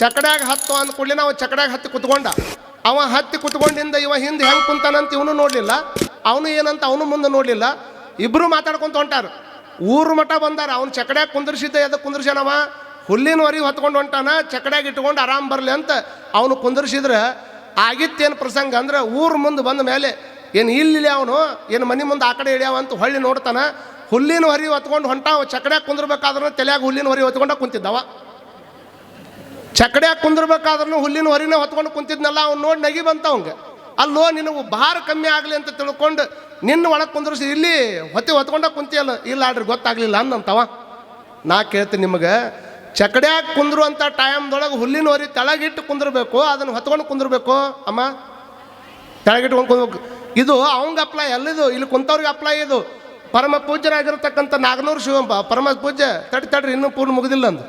ಚಕಡ್ಯಾಗ ಹತ್ತು ಅಂದ ಕೂಡಲೇ ನಾವು ಚಕಡ್ಯಾಗ ಹತ್ತಿ ಕುತ್ಕೊಂಡ. ಅವ ಹತ್ತಿ ಕುತ್ಕೊಂಡಿಂದ ಇವ ಹಿಂದೆ ಹೆಂಗೆ ಕುಂತಾನಂತ ಇವನು ನೋಡಲಿಲ್ಲ. ಅವನು ಏನಂತ ಅವನು ಮುಂದೆ ನೋಡಲಿಲ್ಲ. ಇಬ್ಬರು ಮಾತಾಡ್ಕೊಂತ ಹೊಂಟಾರ. ಊರು ಮಠ ಬಂದಾರ. ಅವ್ನು ಚಕಡ್ಯಾಗ ಕುಂದ್ರಿಸಿದ್ದ ಎದಕ್ಕೆ ಕುಂದ್ರಿಸ್ಯಾನವ? ಹುಲ್ಲಿನ ಹೊರಿ ಹೊತ್ಕೊಂಡು ಹೊಂಟಾನ, ಚಕಡ್ಯಾಗ ಇಟ್ಕೊಂಡು ಆರಾಮ್ ಬರಲಿ ಅಂತ ಅವನು ಕುಂದರ್ಸಿದ್ರೆ ಆಗಿತ್ತೇನು ಪ್ರಸಂಗ ಅಂದ್ರೆ ಊರು ಮುಂದೆ ಬಂದ ಮೇಲೆ ಏನು ಇಲ್ಲಿ ಅವನು, ಏನು ಮನೆ ಮುಂದೆ ಆ ಕಡೆ ಇಳ್ಯಾವ ಅಂತ ಹೊಳ್ಳಿ ನೋಡ್ತಾನ. ಹುಲ್ಲಿನ ಹೊರಿ ಹೊತ್ಕೊಂಡು ಹೊಂಟಾವ, ಚಕಡ್ಯಾಗ ಕುಂದ್ರಬೇಕಾದ್ರ ತಲೆಯಾಗ ಹುಲ್ಲಿನ ಹೊರಿ ಹೊತ್ಕೊಂಡ ಕುಂತಿದ್ದವ. ಚಕಡ್ಯಾಗ ಕುಂದ್ರಬೇಕಾದ್ರೂ ಹುಲ್ಲಿನ ಹೊರಿನ ಹೊತ್ಕೊಂಡು ಕುಂತಿದ್ನಲ್ಲ, ಅವ್ನು ನೋಡಿ ನಗಿ ಬಂತ ಅವಂಗೆ. ಅಲ್ಲೋ ನಿನಗೆ ಭಾರ ಕಮ್ಮಿ ಆಗಲಿ ಅಂತ ತಿಳ್ಕೊಂಡು ನಿನ್ನ ಒಳಗೆ ಕುಂದ್ರಿಸಿ, ಇಲ್ಲಿ ಹೊತ್ತಿ ಹೊತ್ಕೊಂಡ ಕುಂತಿಯಲ್ಲ, ಇಲ್ಲ ಆಡ್ರಿ, ಗೊತ್ತಾಗ್ಲಿಲ್ಲ ಅಂದಂತವ. ನಾ ಕೇಳ್ತೀನಿ ನಿಮಗೆ, ಚಕಡ್ಯಾಗ ಕುಂದ್ರು ಅಂತ ಟೈಮ್ದೊಳಗೆ ಹುಲ್ಲಿನ ಹೊರಿ ತೆಳಗಿಟ್ಟು ಕುಂದ್ರಬೇಕು, ಅದನ್ನು ಹೊತ್ಕೊಂಡು ಕುಂದ್ರಬೇಕು, ಅಮ್ಮ. ತೆಳಗಿಟ್ಕೊಂಡು ಕುಂದ್ಬೇಕು ಇದು ಅವಂಗೆ ಅಪ್ಲೈ ಅಲ್ಲಿದು, ಇಲ್ಲಿ ಕುಂತವ್ರಿಗೆ ಅಪ್ಲೈ ಇದು. ಪರಮ ಪೂಜ್ಯರಾಗಿರ್ತಕ್ಕಂಥ ನಾಗನೂರು ಶಿವಂಪ ಪರಮ ಪೂಜ್ಯ, ತಡಿ, ತಡ್ರಿ, ಇನ್ನೂ ಪೂರ್ಣ ಮುಗಿದಿಲ್ಲ ಅಂದು.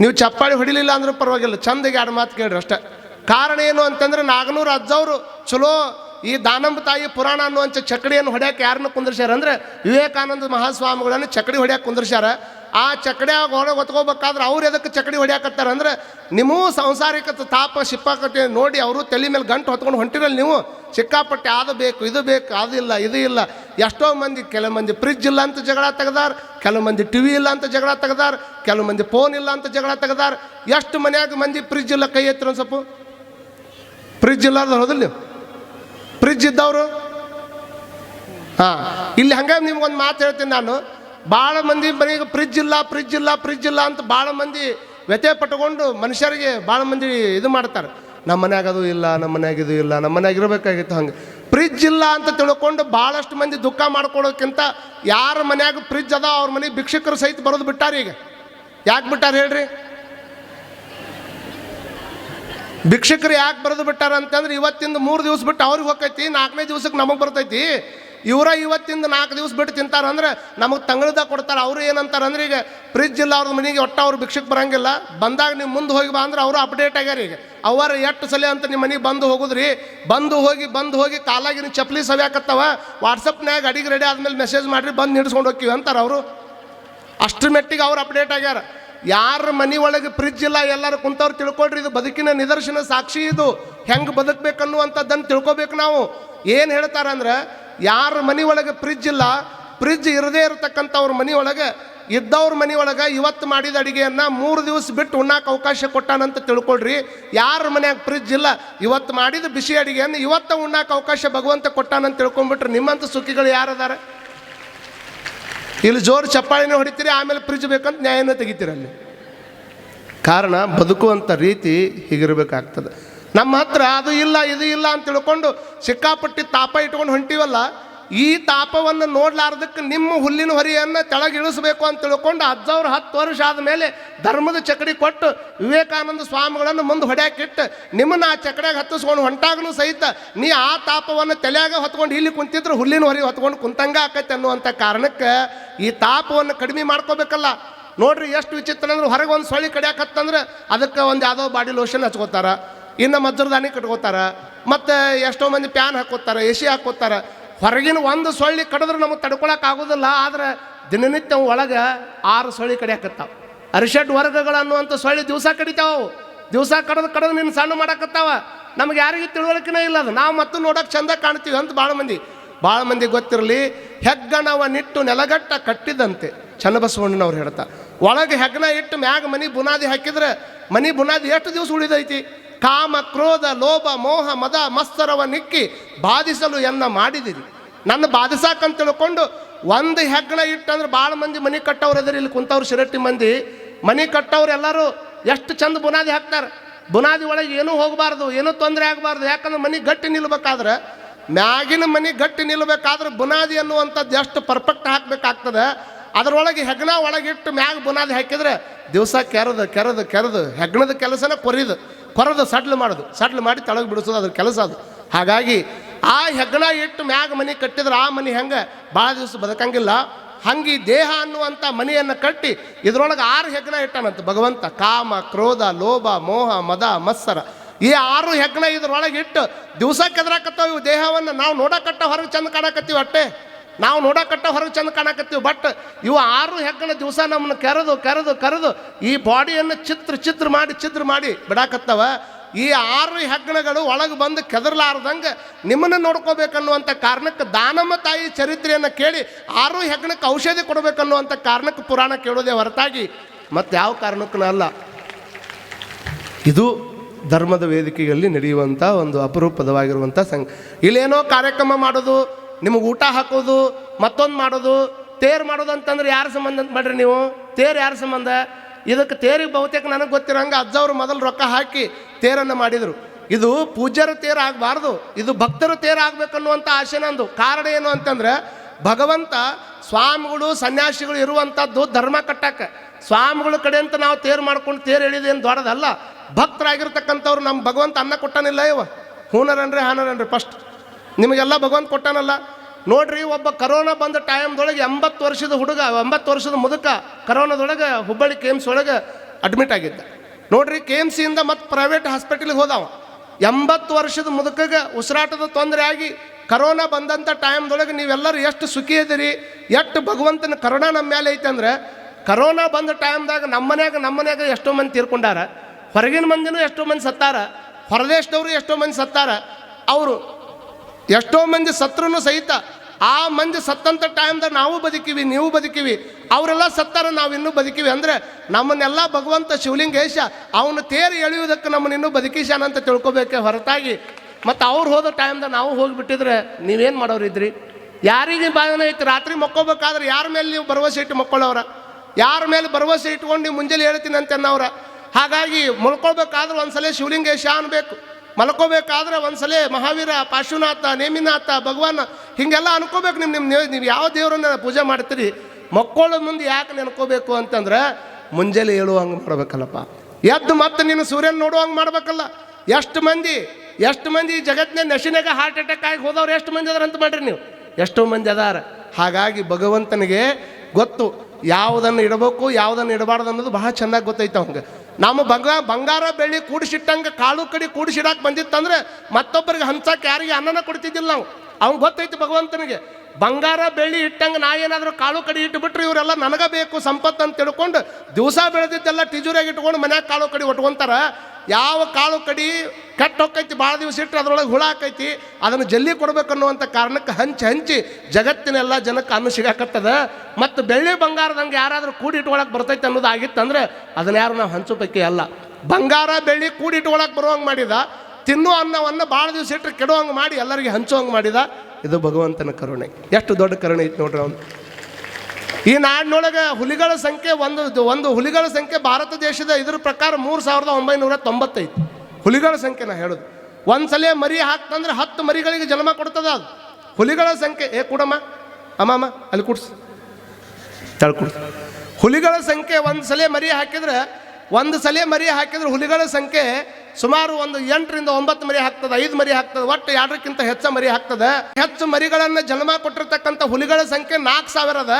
ನೀವು ಚಪ್ಪಾಳಿ ಹೊಡಿಲಿಲ್ಲ ಅಂದ್ರೆ ಪರವಾಗಿಲ್ಲ. ಚಂದಗೆ ಎರಡು ಮಾತು ಕೇಳ್ರಿ ಅಷ್ಟೇ. ಕಾರಣ ಏನು ಅಂತಂದ್ರೆ ನಾಗನೂರು ಅಜ್ಜವರು, ಚಲೋ, ಈ ದಾನಂಬ ತಾಯಿ ಪುರಾಣ ಅನ್ನುವಂಥ ಚಕಡಿಯನ್ನು ಹೊಡ್ಯಾಕೆ ಯಾರನ್ನು ಕುಂದ್ರಸ್ಯಾರ? ಅಂದ್ರೆ ವಿವೇಕಾನಂದ ಮಹಾಸ್ವಾಮಿಗಳನ್ನು ಚಕಡಿ ಹೊಡ್ಯಾಕೆ ಕುಂದ್ರಸ್ಯಾರ. ಆ ಚಕಡ್ಯಾಗ ಒಳಗೆ ಹೊತ್ಕೋಬೇಕಾದ್ರೆ ಅವ್ರು ಎದಕ್ಕೆ ಚಕಡಿ ಹೊಡ್ಯಾಕತ್ತಾರ ಅಂದ್ರೆ ನಿಮ್ಮೂ ಸಂಸಾರಿಕ ತಾಪ ಶಿಪ್ಪಾಕಟ್ಟೆ ನೋಡಿ ಅವರು ತಲೆ ಮೇಲೆ ಗಂಟು ಹೊತ್ಕೊಂಡು ಹೊಂಟಿರಲ್ಲ ನೀವು, ಸಿಕ್ಕಾಪಟ್ಟೆ ಅದು ಬೇಕು, ಇದು ಬೇಕು, ಅದು ಇಲ್ಲ, ಇದು ಇಲ್ಲ. ಎಷ್ಟೋ ಮಂದಿ ಕೆಲವು ಮಂದಿ ಫ್ರಿಜ್ ಇಲ್ಲ ಅಂತ ಜಗಳ ತೆಗೆದಾರ ಕೆಲವು ಮಂದಿ ಟಿ ವಿ ಇಲ್ಲ ಅಂತ ಜಗಳ ತೆಗೆದಾರ ಕೆಲವು ಮಂದಿ ಫೋನ್ ಇಲ್ಲ ಅಂತ ಜಗಳ ತೆಗೆದಾರ. ಎಷ್ಟು ಮನ್ಯಾಗ ಮಂದಿ ಫ್ರಿಜ್ ಇಲ್ಲ ಕೈ ಎತ್ತಿರ ಒಂದು ಸ್ವಲ್ಪ? ಫ್ರಿಜ್ ಇಲ್ಲಾರ್ದು ಹೌದಿಲ್ಲ ನೀವು? ಫ್ರಿಜ್ ಇದ್ದವರು? ಹಾಂ, ಇಲ್ಲಿ ಹಂಗಾಗಿ ನಿಮ್ಗೊಂದು ಮಾತು ಹೇಳ್ತೀನಿ ನಾನು. ಭಾಳ ಮಂದಿ ಬರೀ ಫ್ರಿಜ್ ಇಲ್ಲ ಫ್ರಿಜ್ ಇಲ್ಲ ಫ್ರಿಜ್ ಇಲ್ಲ ಅಂತ ಭಾಳ ಮಂದಿ ವ್ಯಥೆ ಪಟ್ಟುಕೊಂಡು ಮನುಷ್ಯರಿಗೆ ಭಾಳ ಮಂದಿ ಇದು ಮಾಡ್ತಾರೆ. ನಮ್ಮ ಮನ್ಯಾಗ ಅದು ಇಲ್ಲ, ನಮ್ಮ ಮನ್ಯಾಗ ಇದು ಇಲ್ಲ, ನಮ್ಮ ಮನ್ಯಾಗ ಇರಬೇಕಾಗಿತ್ತು ಹಂಗೆ. ಫ್ರಿಜ್ ಇಲ್ಲ ಅಂತ ತಿಳ್ಕೊಂಡು ಭಾಳಷ್ಟು ಮಂದಿ ದುಃಖ ಮಾಡ್ಕೊಡೋಕ್ಕಿಂತ ಯಾರ ಮನ್ಯಾಗ ಫ್ರಿಜ್ ಅದ ಅವ್ರ ಮನೆಗೆ ಭಿಕ್ಷಕರು ಸಹಿತ ಬರೋದು ಬಿಟ್ಟಾರೆ ಈಗ. ಯಾಕೆ ಬಿಟ್ಟಾರೆ ಹೇಳ್ರಿ? ಭಿಕ್ಷಕರು ಯಾಕೆ ಬರೆದು ಬಿಟ್ಟಾರ ಅಂತಂದ್ರೆ ಇವತ್ತಿಂದ ಮೂರು ದಿವಸ ಬಿಟ್ಟು ಅವ್ರಿಗೆ ಹೋಗ್ತೈತಿ ನಾಲ್ಕನೇ ದಿವಸಕ್ಕೆ ನಮಗೆ ಬರ್ತೈತಿ. ಇವರ ಇವತ್ತಿಂದ ನಾಲ್ಕು ದಿವಸ ಬಿಟ್ಟು ತಿಂತಾರೆ ಅಂದ್ರೆ ನಮಗೆ ತಂಗಳದಾಗ ಕೊಡ್ತಾರೆ, ಅವರು ಏನಂತಾರೆ ಅಂದ್ರೆ ಈಗ ಫ್ರಿಜ್ ಇಲ್ಲ, ಅವ್ರ ಮನೆಗೆ ಒಟ್ಟು ಅವ್ರು ಭಿಕ್ಷಕ್ಕೆ ಬರೋಂಗಿಲ್ಲ. ಬಂದಾಗ ನೀವು ಮುಂದೆ ಹೋಗಿ ಬಾ ಅಂದ್ರೆ ಅವರು ಅಪ್ಡೇಟ್ ಆಗ್ಯಾರ ಈಗ. ಅವರ ಎಷ್ಟು ಸಲ ಅಂತ ನಿಮ್ಮ ಮನೆಗೆ ಬಂದು ಹೋಗುದ್ರಿ? ಬಂದು ಹೋಗಿ ಬಂದು ಹೋಗಿ ಕಾಲಾಗಿನ ಚಪ್ಪಲಿ ಸವ್ಯಾಕತ್ತವ? ವಾಟ್ಸಪ್ನಾಗ ಅಡಿಗೆ ರೆಡಿ ಆದಮೇಲೆ ಮೆಸೇಜ್ ಮಾಡಿರಿ, ಬಂದು ನಿಡ್ಸ್ಕೊಂಡು ಹೋಗ್ತೀವಿ ಅಂತಾರೆ ಅವರು. ಅಷ್ಟ್ರ ಮೆಟ್ಟಿಗೆ ಅವ್ರು ಅಪ್ಡೇಟ್ ಆಗ್ಯಾರ. ಯಾರ ಮನೆ ಒಳಗೆ ಫ್ರಿಜ್ ಇಲ್ಲ, ಎಲ್ಲರೂ ಕುಂತವ್ರು ತಿಳ್ಕೊಳ್ರಿ, ಇದು ಬದುಕಿನ ನಿದರ್ಶನ ಸಾಕ್ಷಿ ಇದು. ಹೆಂಗೆ ಬದುಕಬೇಕನ್ನುವಂಥದ್ದನ್ನು ತಿಳ್ಕೊಬೇಕು ನಾವು. ಏನು ಹೇಳ್ತಾರೆ ಅಂದ್ರೆ ಯಾರ ಮನೆ ಒಳಗೆ ಫ್ರಿಜ್ ಇಲ್ಲ ಫ್ರಿಜ್ ಇರದೇ ಇರತಕ್ಕಂಥವ್ರ ಮನೆ ಒಳಗೆ ಇದ್ದವ್ರ ಮನೆ ಒಳಗೆ ಇವತ್ತು ಮಾಡಿದ ಅಡುಗೆಯನ್ನು ಮೂರು ದಿವಸ ಬಿಟ್ಟು ಉಣ್ಣಾಕ ಅವಕಾಶ ಕೊಟ್ಟಾನಂತ ತಿಳ್ಕೊಳ್ರಿ. ಯಾರ ಮನ್ಯಾಗ ಫ್ರಿಜ್ ಇಲ್ಲ, ಇವತ್ತು ಮಾಡಿದ ಬಿಸಿ ಅಡುಗೆಯನ್ನು ಇವತ್ತು ಉಣ್ಣಾಕ ಅವಕಾಶ ಭಗವಂತ ಕೊಟ್ಟಾನಂತ ತಿಳ್ಕೊಂಡ್ಬಿಟ್ರೆ ನಿಮ್ಮಂಥ ಸುಖಿಗಳು ಯಾರದಾರ ಇಲ್ಲಿ ಜೋರು ಚಪ್ಪಾಳಿನೇ ಹೊಡಿತೀರಿ, ಆಮೇಲೆ ಫ್ರಿಜ್ ಬೇಕಂತ ನ್ಯಾಯನ ತೆಗಿತೀರಲ್ಲಿ ಕಾರಣ ಬದುಕುವಂಥ ರೀತಿ ಹೀಗಿರ್ಬೇಕಾಗ್ತದೆ. ನಮ್ಮ ಹತ್ರ ಅದು ಇಲ್ಲ, ಇದು ಇಲ್ಲ ಅಂತ ತಿಳ್ಕೊಂಡು ಸಿಕ್ಕಾಪಟ್ಟಿ ತಾಪ ಇಟ್ಕೊಂಡು ಹೊಂಟಿವಲ್ಲ, ಈ ತಾಪವನ್ನು ನೋಡ್ಲಾರ್ದಕ್ಕೆ ನಿಮ್ಮ ಹುಲ್ಲಿನ ಹೊರಿಯನ್ನು ಇಳಿಸಬೇಕು ಅಂತ ತಿಳ್ಕೊಂಡು ಅಜ್ಜವ್ರು ಹತ್ತು ವರ್ಷ ಆದಮೇಲೆ ಧರ್ಮದ ಚಕಡಿ ಕೊಟ್ಟು ವಿವೇಕಾನಂದ ಸ್ವಾಮಿಗಳನ್ನು ಮುಂದೆ ಹೊಡ್ಯಾಕಿಟ್ಟು ನಿಮ್ಮನ್ನ ಆ ಚಕಡೆಗೆ ಹತ್ತಿಸ್ಕೊಂಡು ಹೊಂಟಾಗಲೂ ಸಹಿತ ನೀ ಆ ತಾಪವನ್ನು ತಲೆಯಾಗ ಹೊತ್ಕೊಂಡು ಇಲ್ಲಿ ಕುಂತಿದ್ರೆ ಹುಲ್ಲಿನ ಹೊರಿ ಹೊತ್ಕೊಂಡು ಕುಂತಂಗ ಆಕೈತೆ ಅನ್ನುವಂಥ ಕಾರಣಕ್ಕೆ ಈ ತಾಪವನ್ನು ಕಡಿಮೆ ಮಾಡ್ಕೋಬೇಕಲ್ಲ. ನೋಡ್ರಿ ಎಷ್ಟು ವಿಚಿತ್ರ ಅಂದ್ರೆ ಹೊರಗೆ ಒಂದು ಸೊಳ್ಳಿ ಕಡಿಯಾಕತ್ತಂದ್ರೆ ಅದಕ್ಕೆ ಒಂದು ಯಾವುದೋ ಬಾಡಿ ಲೋಷನ್ ಹಚ್ಕೋತಾರ. ಇನ್ನು ಮಜ್ಜರದಾನಿ ಕಟ್ಕೋತಾರ, ಮತ್ತು ಎಷ್ಟೋ ಮಂದಿ ಪ್ಯಾನ್ ಹಾಕೋತಾರೆ, ಎ ಸಿ ಹಾಕೋತಾರ. ಹೊರಗಿನ ಒಂದು ಸೊಳ್ಳಿ ಕಡಿದ್ರೆ ನಮಗೆ ತಡ್ಕೊಳಕ್ಕೆ ಆಗೋದಿಲ್ಲ, ಆದ್ರೆ ದಿನನಿತ್ಯ ಒಳಗೆ ಆರು ಸೊಳ್ಳಿ ಕಡಿಯಾಕತ್ತಾವ. ಅರಿಷಡ್ ವರ್ಗಗಳು ಅನ್ನುವಂಥ ಸೊಳ್ಳಿ ದಿವಸ ಕಡಿತಾವು. ದಿವಸ ಕಡದು ಕಡದು ನಿನ್ನ ಸಣ್ಣ ಮಾಡಕತ್ತಾವ. ನಮ್ಗೆ ಯಾರಿಗೂ ತಿಳುವಳಿಕೆನೇ ಇಲ್ಲ ಅದು. ನಾವು ಮತ್ತು ನೋಡೋಕೆ ಚಂದ ಕಾಣ್ತೀವಿ ಅಂತ ಭಾಳ ಮಂದಿ. ಭಾಳ ಮಂದಿ ಗೊತ್ತಿರಲಿ, ಹೆಗ್ಗಣವ ನಿಟ್ಟು ನೆಲಗಟ್ಟ ಕಟ್ಟಿದಂತೆ, ಚನ್ನಬಸವಣ್ಣನವ್ರು ಹೇಳ್ತಾ. ಒಳಗೆ ಹೆಗ್ಗಣ ಇಟ್ಟು ಮ್ಯಾಗ ಮನಿ ಬುನಾದಿ ಹಾಕಿದ್ರೆ ಮನಿ ಬುನಾದಿ ಎಷ್ಟು ದಿವಸ ಉಳಿದೈತಿ? ಕಾಮ, ಕ್ರೋಧ, ಲೋಭ, ಮೋಹ, ಮದ ಮಸ್ತರವ ನಿಕ್ಕಿ ಬಾಧಿಸಲು ಎನ್ನ ಮಾಡಿದಿರಿ. ನನ್ನ ಬಾಧಿಸಾಕಂತ ತಿಳ್ಕೊಂಡು ಒಂದು ಹೆಗ್ಗಣ ಇಟ್ಟಂದ್ರೆ ಭಾಳ ಮಂದಿ ಮನೆ ಕಟ್ಟವ್ರು ಅದ್ರ. ಇಲ್ಲಿ ಕುಂತವ್ರು ಶಿರಟ್ಟಿ ಮಂದಿ ಮನೆ ಕಟ್ಟವ್ರು ಎಲ್ಲರೂ ಎಷ್ಟು ಚಂದ ಬುನಾದಿ ಹಾಕ್ತಾರೆ. ಬುನಾದಿ ಒಳಗೆ ಏನೂ ಹೋಗಬಾರ್ದು, ಏನೂ ತೊಂದರೆ ಆಗಬಾರ್ದು. ಯಾಕಂದ್ರೆ ಮನೆ ಗಟ್ಟಿ ನಿಲ್ಬೇಕಾದ್ರೆ, ಮ್ಯಾಗಿನ ಮನೆ ಗಟ್ಟಿ ನಿಲ್ಬೇಕಾದ್ರೆ ಬುನಾದಿ ಅನ್ನುವಂಥದ್ದು ಎಷ್ಟು ಪರ್ಫೆಕ್ಟ್ ಹಾಕ್ಬೇಕಾಗ್ತದೆ. ಅದರೊಳಗೆ ಹೆಗ್ಣ ಒಳಗಿಟ್ಟು ಮ್ಯಾಗ ಬುನಾದಿ ಹಾಕಿದ್ರೆ ದಿವಸ ಕೆರೆದು ಕೆರೆದು ಕೆರೆದು. ಹೆಗ್ಣದ ಕೆಲಸನ ಕೊರಿದು. ಕೊರೆದು ಸಡ್ಲು ಮಾಡೋದು. ಸಡ್ಲು ಮಾಡಿ ತಳಗೆ ಬಿಡಿಸೋದು, ಅದ್ರ ಕೆಲಸ ಅದು. ಹಾಗಾಗಿ ಆ ಹೆಗ್ಗಣ ಇಟ್ಟು ಮ್ಯಾಗ ಮನೆ ಕಟ್ಟಿದ್ರೆ ಆ ಮನೆ ಹೆಂಗೆ? ಭಾಳ ದಿವಸ ಬದುಕಂಗಿಲ್ಲ. ಹಂಗೆ ದೇಹ ಅನ್ನುವಂಥ ಮನೆಯನ್ನು ಕಟ್ಟಿ ಇದರೊಳಗೆ ಆರು ಹೆಗ್ಗಣ ಇಟ್ಟಾನಂತ ಭಗವಂತ. ಕಾಮ, ಕ್ರೋಧ, ಲೋಭ, ಮೋಹ, ಮದ, ಮತ್ಸರ. ಈ ಆರು ಹೆಗ್ಗಣ ಇದ್ರೊಳಗೆ ಇಟ್ಟು ದಿವಸ ಕೆದರಾಕತ್ತಾವ ಇವು ದೇಹವನ್ನು. ನಾವು ನೋಡಕಟ್ಟ ಹೊರಗೆ ಚಂದ ಕಾಣಕತ್ತೀವಿ ಅಟ್ಟೆ. ನಾವು ನೋಡಕಟ್ಟ ಹೊರಗೆ ಚಂದ ಕಾಣಕತ್ತೀವಿ ಬಟ್ ಇವು ಆರು ಹೆಗ್ಗಣ ದಿವಸ ನಮ್ಮನ್ನು ಕರೆದು ಕರೆದು ಕರೆದು ಈ ಬಾಡಿಯನ್ನು ಚಿತ್ರ ಚಿತ್ರ ಮಾಡಿ ಚಿತ್ರ ಮಾಡಿ ಬಿಡಾಕತ್ತವ. ಈ ಆರು ಹೆಗ್ಗಣಗಳು ಒಳಗೆ ಬಂದು ಕೆದರ್ಲಾರ್ದಂಗೆ ನಿಮ್ಮನ್ನು ನೋಡ್ಕೋಬೇಕನ್ನುವಂಥ ಕಾರಣಕ್ಕೆ ದಾನಮ್ಮ ತಾಯಿ ಚರಿತ್ರೆಯನ್ನು ಕೇಳಿ ಆರು ಹೆಗ್ಗಣಕ್ಕೆ ಔಷಧಿ ಕೊಡಬೇಕನ್ನುವಂಥ ಕಾರಣಕ್ಕೆ ಪುರಾಣ ಕೇಳೋದೇ ಹೊರತಾಗಿ. ಮತ್ತೆ ಯಾವ ಕಾರಣಕ್ಕೂ ಅಲ್ಲ. ಇದು ಧರ್ಮದ ವೇದಿಕೆಯಲ್ಲಿ ನಡೆಯುವಂಥ ಒಂದು ಅಪರೂಪದವಾಗಿರುವಂಥ ಸಂಘ ಇಲ್ಲೇನೋ ಕಾರ್ಯಕ್ರಮ ಮಾಡೋದು ನಿಮಗೆ ಊಟ ಹಾಕೋದು, ಮತ್ತೊಂದು ಮಾಡೋದು, ತೇರು ಮಾಡೋದು ಅಂತಂದ್ರೆ ಯಾರ ಸಂಬಂಧ ಅಂತ ಮಾಡ್ರಿ ನೀವು? ತೇರು ಯಾರ ಸಂಬಂಧ? ಇದಕ್ಕೆ ತೇರಿಗೆ ಬಹುತೇಕ ನನಗೆ ಗೊತ್ತಿರೋಂಗೆ ಅಜ್ಜವರು ಮೊದಲು ರೊಕ್ಕ ಹಾಕಿ ತೇರನ್ನು ಮಾಡಿದರು. ಇದು ಪೂಜ್ಯರು ತೇರು ಆಗಬಾರ್ದು, ಇದು ಭಕ್ತರ ತೇರು ಆಗಬೇಕನ್ನುವಂಥ ಆಶೆ ನಂದು. ಕಾರಣ ಏನು ಅಂತಂದ್ರೆ, ಭಗವಂತ ಸ್ವಾಮಿಗಳು, ಸನ್ಯಾಸಿಗಳು ಇರುವಂಥದ್ದು ಧರ್ಮ ಕಟ್ಟಕ್ಕೆ ಸ್ವಾಮಿಗಳ ಕಡೆ ಅಂತ ನಾವು ತೇರು ಮಾಡ್ಕೊಂಡು ತೇರು ಏನು ದೊಡ್ಡದಲ್ಲ. ಭಕ್ತರಾಗಿರ್ತಕ್ಕಂಥವ್ರು ನಮ್ಮ ಭಗವಂತ ಅನ್ನ ಕೊಟ್ಟನಿಲ್ಲ ಇವ. ಹೂನರನ್ರಿ ಹಾನರನ್ರಿ ಫಸ್ಟ್ ನಿಮಗೆಲ್ಲ ಭಗವಂತ ಕೊಟ್ಟಾನಲ್ಲ. ನೋಡ್ರಿ, ಒಬ್ಬ ಕರೋನಾ ಬಂದ ಟೈಮ್ದೊಳಗೆ ಎಂಬತ್ತು ವರ್ಷದ ಹುಡುಗ, ಎಂಬತ್ತು ವರ್ಷದ ಮುದುಕ ಕರೋನಾದೊಳಗೆ ಹುಬ್ಬಳ್ಳಿ ಕೆ ಎಂ ಸಿ ಒಳಗೆ ಅಡ್ಮಿಟ್ ಆಗಿದ್ದ. ನೋಡ್ರಿ ಕೆ ಎಂ ಸಿಯಿಂದ ಮತ್ತೆ ಪ್ರೈವೇಟ್ ಹಾಸ್ಪಿಟಲ್ಗೆ ಹೋದವ. ಎಂಬತ್ತು ವರ್ಷದ ಮುದುಕಗೆ ಉಸಿರಾಟದ ತೊಂದರೆ ಆಗಿ ಕರೋನಾ ಬಂದಂಥ ಟೈಮ್ದೊಳಗೆ ನೀವೆಲ್ಲರೂ ಎಷ್ಟು ಸುಖಿ ಇದ್ದೀರಿ, ಎಷ್ಟು ಭಗವಂತನ ಕರೋನಾ ನಮ್ಮ ಮೇಲೆ ಐತೆ ಅಂದರೆ, ಕರೋನಾ ಬಂದ ಟೈಮ್ದಾಗ ನಮ್ಮ ಮನ್ಯಾಗ ನಮ್ಮ ಮನ್ಯಾಗ ಎಷ್ಟೋ ಮಂದಿ ತೀರ್ಕೊಂಡಾರ. ಹೊರಗಿನ ಮಂದಿನೂ ಎಷ್ಟೋ ಮಂದಿ ಸತ್ತಾರ. ಹೊರದೇಶದವರು ಎಷ್ಟೋ ಮಂದಿ ಸತ್ತಾರ. ಅವರು ಎಷ್ಟೋ ಮಂದಿ ಸತ್ರೂ ಸಹಿತ ಆ ಮಂದಿ ಸತ್ತಂಥ ಟೈಮ್ದಾಗ ನಾವು ಬದುಕಿವಿ, ನೀವು ಬದುಕಿವಿ. ಅವರೆಲ್ಲ ಸತ್ತಾರ, ನಾವು ಇನ್ನೂ ಬದುಕಿವಿ. ಅಂದರೆ ನಮ್ಮನ್ನೆಲ್ಲ ಭಗವಂತ ಶಿವಲಿಂಗೇಶ ಅವನು ತೇರು ಎಳೆಯುವುದಕ್ಕೆ ನಮ್ಮನ್ನ ಇನ್ನೂ ಬದುಕಿಸ್ಯಾನ ಅಂತ ತಿಳ್ಕೊಬೇಕೆ ಹೊರತಾಗಿ. ಮತ್ತು ಅವ್ರು ಹೋದ ಟೈಮ್ದಾಗ ನಾವು ಹೋಗಿಬಿಟ್ಟಿದ್ರೆ ನೀವೇನು ಮಾಡೋರಿದ್ರಿ? ಯಾರಿಗೆ ಬಾಧನೆ ಐತಿ? ರಾತ್ರಿ ಮಕ್ಕೋಬೇಕಾದ್ರೆ ಯಾರ ಮೇಲೆ ನೀವು ಭರವಸೆ ಇಟ್ಟು ಮಕ್ಕೊಳ್ಳೋರ ಯಾರ ಮೇಲೆ ಭರವಸೆ ಇಟ್ಕೊಂಡು ನೀವು ಮುಂಜಾನೆ ಹೇಳ್ತೀನಿ ಅಂತ ಅನ್ನೋರ ಹಾಗಾಗಿ ಮುಳ್ಕೊಳ್ಬೇಕಾದ್ರೆ ಒಂದ್ಸಲ ಶಿವಲಿಂಗೇಶ ಅನ್ಬೇಕು. ಮಲ್ಕೋಬೇಕಾದ್ರೆ ಒಂದ್ಸಲ ಮಹಾವೀರ ಪಾಶುನಾಥ ನೇಮಿನಾಥ, ಭಗವಾನ್ ಹಿಂಗೆಲ್ಲ ಅನ್ಕೋಬೇಕು ನಿಮ್ಮ ನಿಮ್ಮ ನೀವು ಯಾವ ದೇವರನ್ನ ಪೂಜೆ ಮಾಡ್ತೀರಿ? ಮಕ್ಕಳ ಮುಂದೆ ಯಾಕೆ ನೆನ್ಕೋಬೇಕು ಅಂತಂದ್ರೆ ಮುಂಜಾನೆ ಹೇಳುವಂಗೆ ಮಾಡ್ಬೇಕಲ್ಲಪ್ಪ. ಎದ್ದು ಮತ್ತೆ ನೀನು ಸೂರ್ಯನ ನೋಡುವಂಗೆ ಮಾಡ್ಬೇಕಲ್ಲ. ಎಷ್ಟು ಮಂದಿ ಎಷ್ಟು ಮಂದಿ ಜಗತ್ತಿನ ನಶಿನಾಗ ಹಾರ್ಟ್ ಅಟ್ಯಾಕ್ ಆಗಿ ಹೋದವ್ರು ಎಷ್ಟು ಮಂದಿ ಅದಾರ ಅಂತ ಮಾಡ್ರಿ ನೀವು. ಎಷ್ಟೋ ಮಂದಿ ಅದಾರ. ಹಾಗಾಗಿ ಭಗವಂತನಿಗೆ ಗೊತ್ತು ಯಾವುದನ್ನು ಇಡಬೇಕು, ಯಾವುದನ್ನು ಇಡಬಾರ್ದು ಅನ್ನೋದು ಬಹಳ ಚೆನ್ನಾಗಿ ಗೊತ್ತೈತೆ ಅವಂಗೆ ನಮ್ಮ ಬಂಗ ಬಂಗಾರ ಬೆಳ್ಳಿ ಕೂಡಿಸಿಟ್ಟಂಗೆ ಕಾಳು ಕಡಿ ಕೂಡಿಸಿಡಕ್ಕೆ ಬಂದಿತ್ತಂದ್ರೆ ಮತ್ತೊಬ್ಬರಿಗೆ ಹಂಚಕ್ಕೆ ಯಾರಿಗೆ ಅನ್ನನ ಕೊಡ್ತಿದ್ದಿಲ್ಲ ನಾವು. ಅವ್ನು ಗೊತ್ತೈತಿ ಭಗವಂತನಿಗೆ. ಬಂಗಾರ ಬೆಳ್ಳಿ ಇಟ್ಟಂಗೆ ನಾ ಏನಾದರೂ ಕಾಳು ಕಡಿ ಇಟ್ಟುಬಿಟ್ರೆ ಇವರೆಲ್ಲ ನನಗೆ ಬೇಕು ಸಂಪತ್ತು ಅಂತ ತಿಳ್ಕೊಂಡು ದಿವಸ ಬೆಳೆದಿದ್ದೆಲ್ಲ ಟಿಜೂರಾಗಿ ಇಟ್ಕೊಂಡು ಮನ್ಯಾಗ ಕಾಳು ಕಡಿ ಒಟ್ಕೊಂತಾರ. ಯಾವ ಕಾಳು ಕಡಿ ಕೆಟ್ಟ ಹೊಕ್ಕೈತಿ ಭಾಳ ದಿವಸ ಇಟ್ಟರೆ ಅದರೊಳಗೆ ಹುಳ ಆಕೈತಿ ಅದನ್ನು ಜಲ್ದಿ ಕೊಡ್ಬೇಕನ್ನುವಂಥ ಕಾರಣಕ್ಕೆ ಹಂಚಿ ಹಂಚಿ ಜಗತ್ತಿನೆಲ್ಲ ಜನಕ್ಕೆ ಅನ್ನ ಸಿಗಾಕತ್ತದ. ಮತ್ತು ಬೆಳ್ಳಿ ಬಂಗಾರದಂಗೆ ಯಾರಾದರೂ ಕೂಡಿ ಇಟ್ಕೊಳಕ್ಕೆ ಬರ್ತೈತೆ ಅನ್ನೋದು ಆಗಿತ್ತಂದ್ರೆ ಅದನ್ನ ಯಾರು ನಾವು ಹಂಚೋ ಅಲ್ಲ. ಬಂಗಾರ, ಬೆಳ್ಳಿ ಕೂಡಿ ಇಟ್ಕೊಳಕ್ಕೆ ಬರುವಂಗೆ ಮಾಡಿದ ತಿನ್ನೋ ಅನ್ನವನ್ನು ಭಾಳ ದಿವಸ ಇಟ್ಟರೆ ಕೆಡುವಂಗೆ ಮಾಡಿ ಎಲ್ಲರಿಗೆ ಹಂಚುವಂಗೆ ಮಾಡಿದ. ಇದು ಭಗವಂತನ ಕರುಣೆ. ಎಷ್ಟು ದೊಡ್ಡ ಕರುಣೆ ಐತಿ ನೋಡ್ರಿ ಅವನು. ಈ ನಾಡಿನೊಳಗೆ ಹುಲಿಗಳ ಸಂಖ್ಯೆ ಒಂದು ಒಂದು ಹುಲಿಗಳ ಸಂಖ್ಯೆ ಭಾರತ ದೇಶದ ಇದ್ರ ಪ್ರಕಾರ ಮೂರು ಸಾವಿರದ ಒಂಬೈನೂರ ತೊಂಬತ್ತೈದು. ಹುಲಿಗಳ ಸಂಖ್ಯೆ ನಾ ಹೇಳೋದು. ಒಂದು ಸಲ ಮರಿ ಹಾಕ್ತಂದ್ರೆ ಹತ್ತು ಮರಿಗಳಿಗೆ ಜನ್ಮ ಕೊಡ್ತದ ಅದು. ಹುಲಿಗಳ ಸಂಖ್ಯೆ, ಏ ಕೊಡಮ್ಮ ಅಮ್ಮಮ್ಮ ಅಲ್ಲಿ ಕುಡ್ಸು. ತಳ್ಕೊಡ್ಸು ಹುಲಿಗಳ ಸಂಖ್ಯೆ ಒಂದು ಸಲ ಮರಿ ಹಾಕಿದ್ರೆ ಒಂದು ಸಲ ಮರಿ ಹಾಕಿದ್ರೆ ಹುಲಿಗಳ ಸಂಖ್ಯೆ ಸುಮಾರು ಒಂದು ಎಂಟರಿಂದ ಒಂಬತ್ತು ಮರಿ ಹಾಕ್ತದೆ, ಐದು ಮರಿ ಹಾಕ್ತದೆ, ಒಟ್ಟು ಎರಡಕ್ಕಿಂತ ಹೆಚ್ಚು ಮರಿ ಹಾಕ್ತದೆ. ಹೆಚ್ಚು ಮರಿಗಳನ್ನು ಜನ್ಮ ಕೊಟ್ಟಿರ್ತಕ್ಕಂಥ ಹುಲಿಗಳ ಸಂಖ್ಯೆ ನಾಲ್ಕು ಸಾವಿರ ಅದ.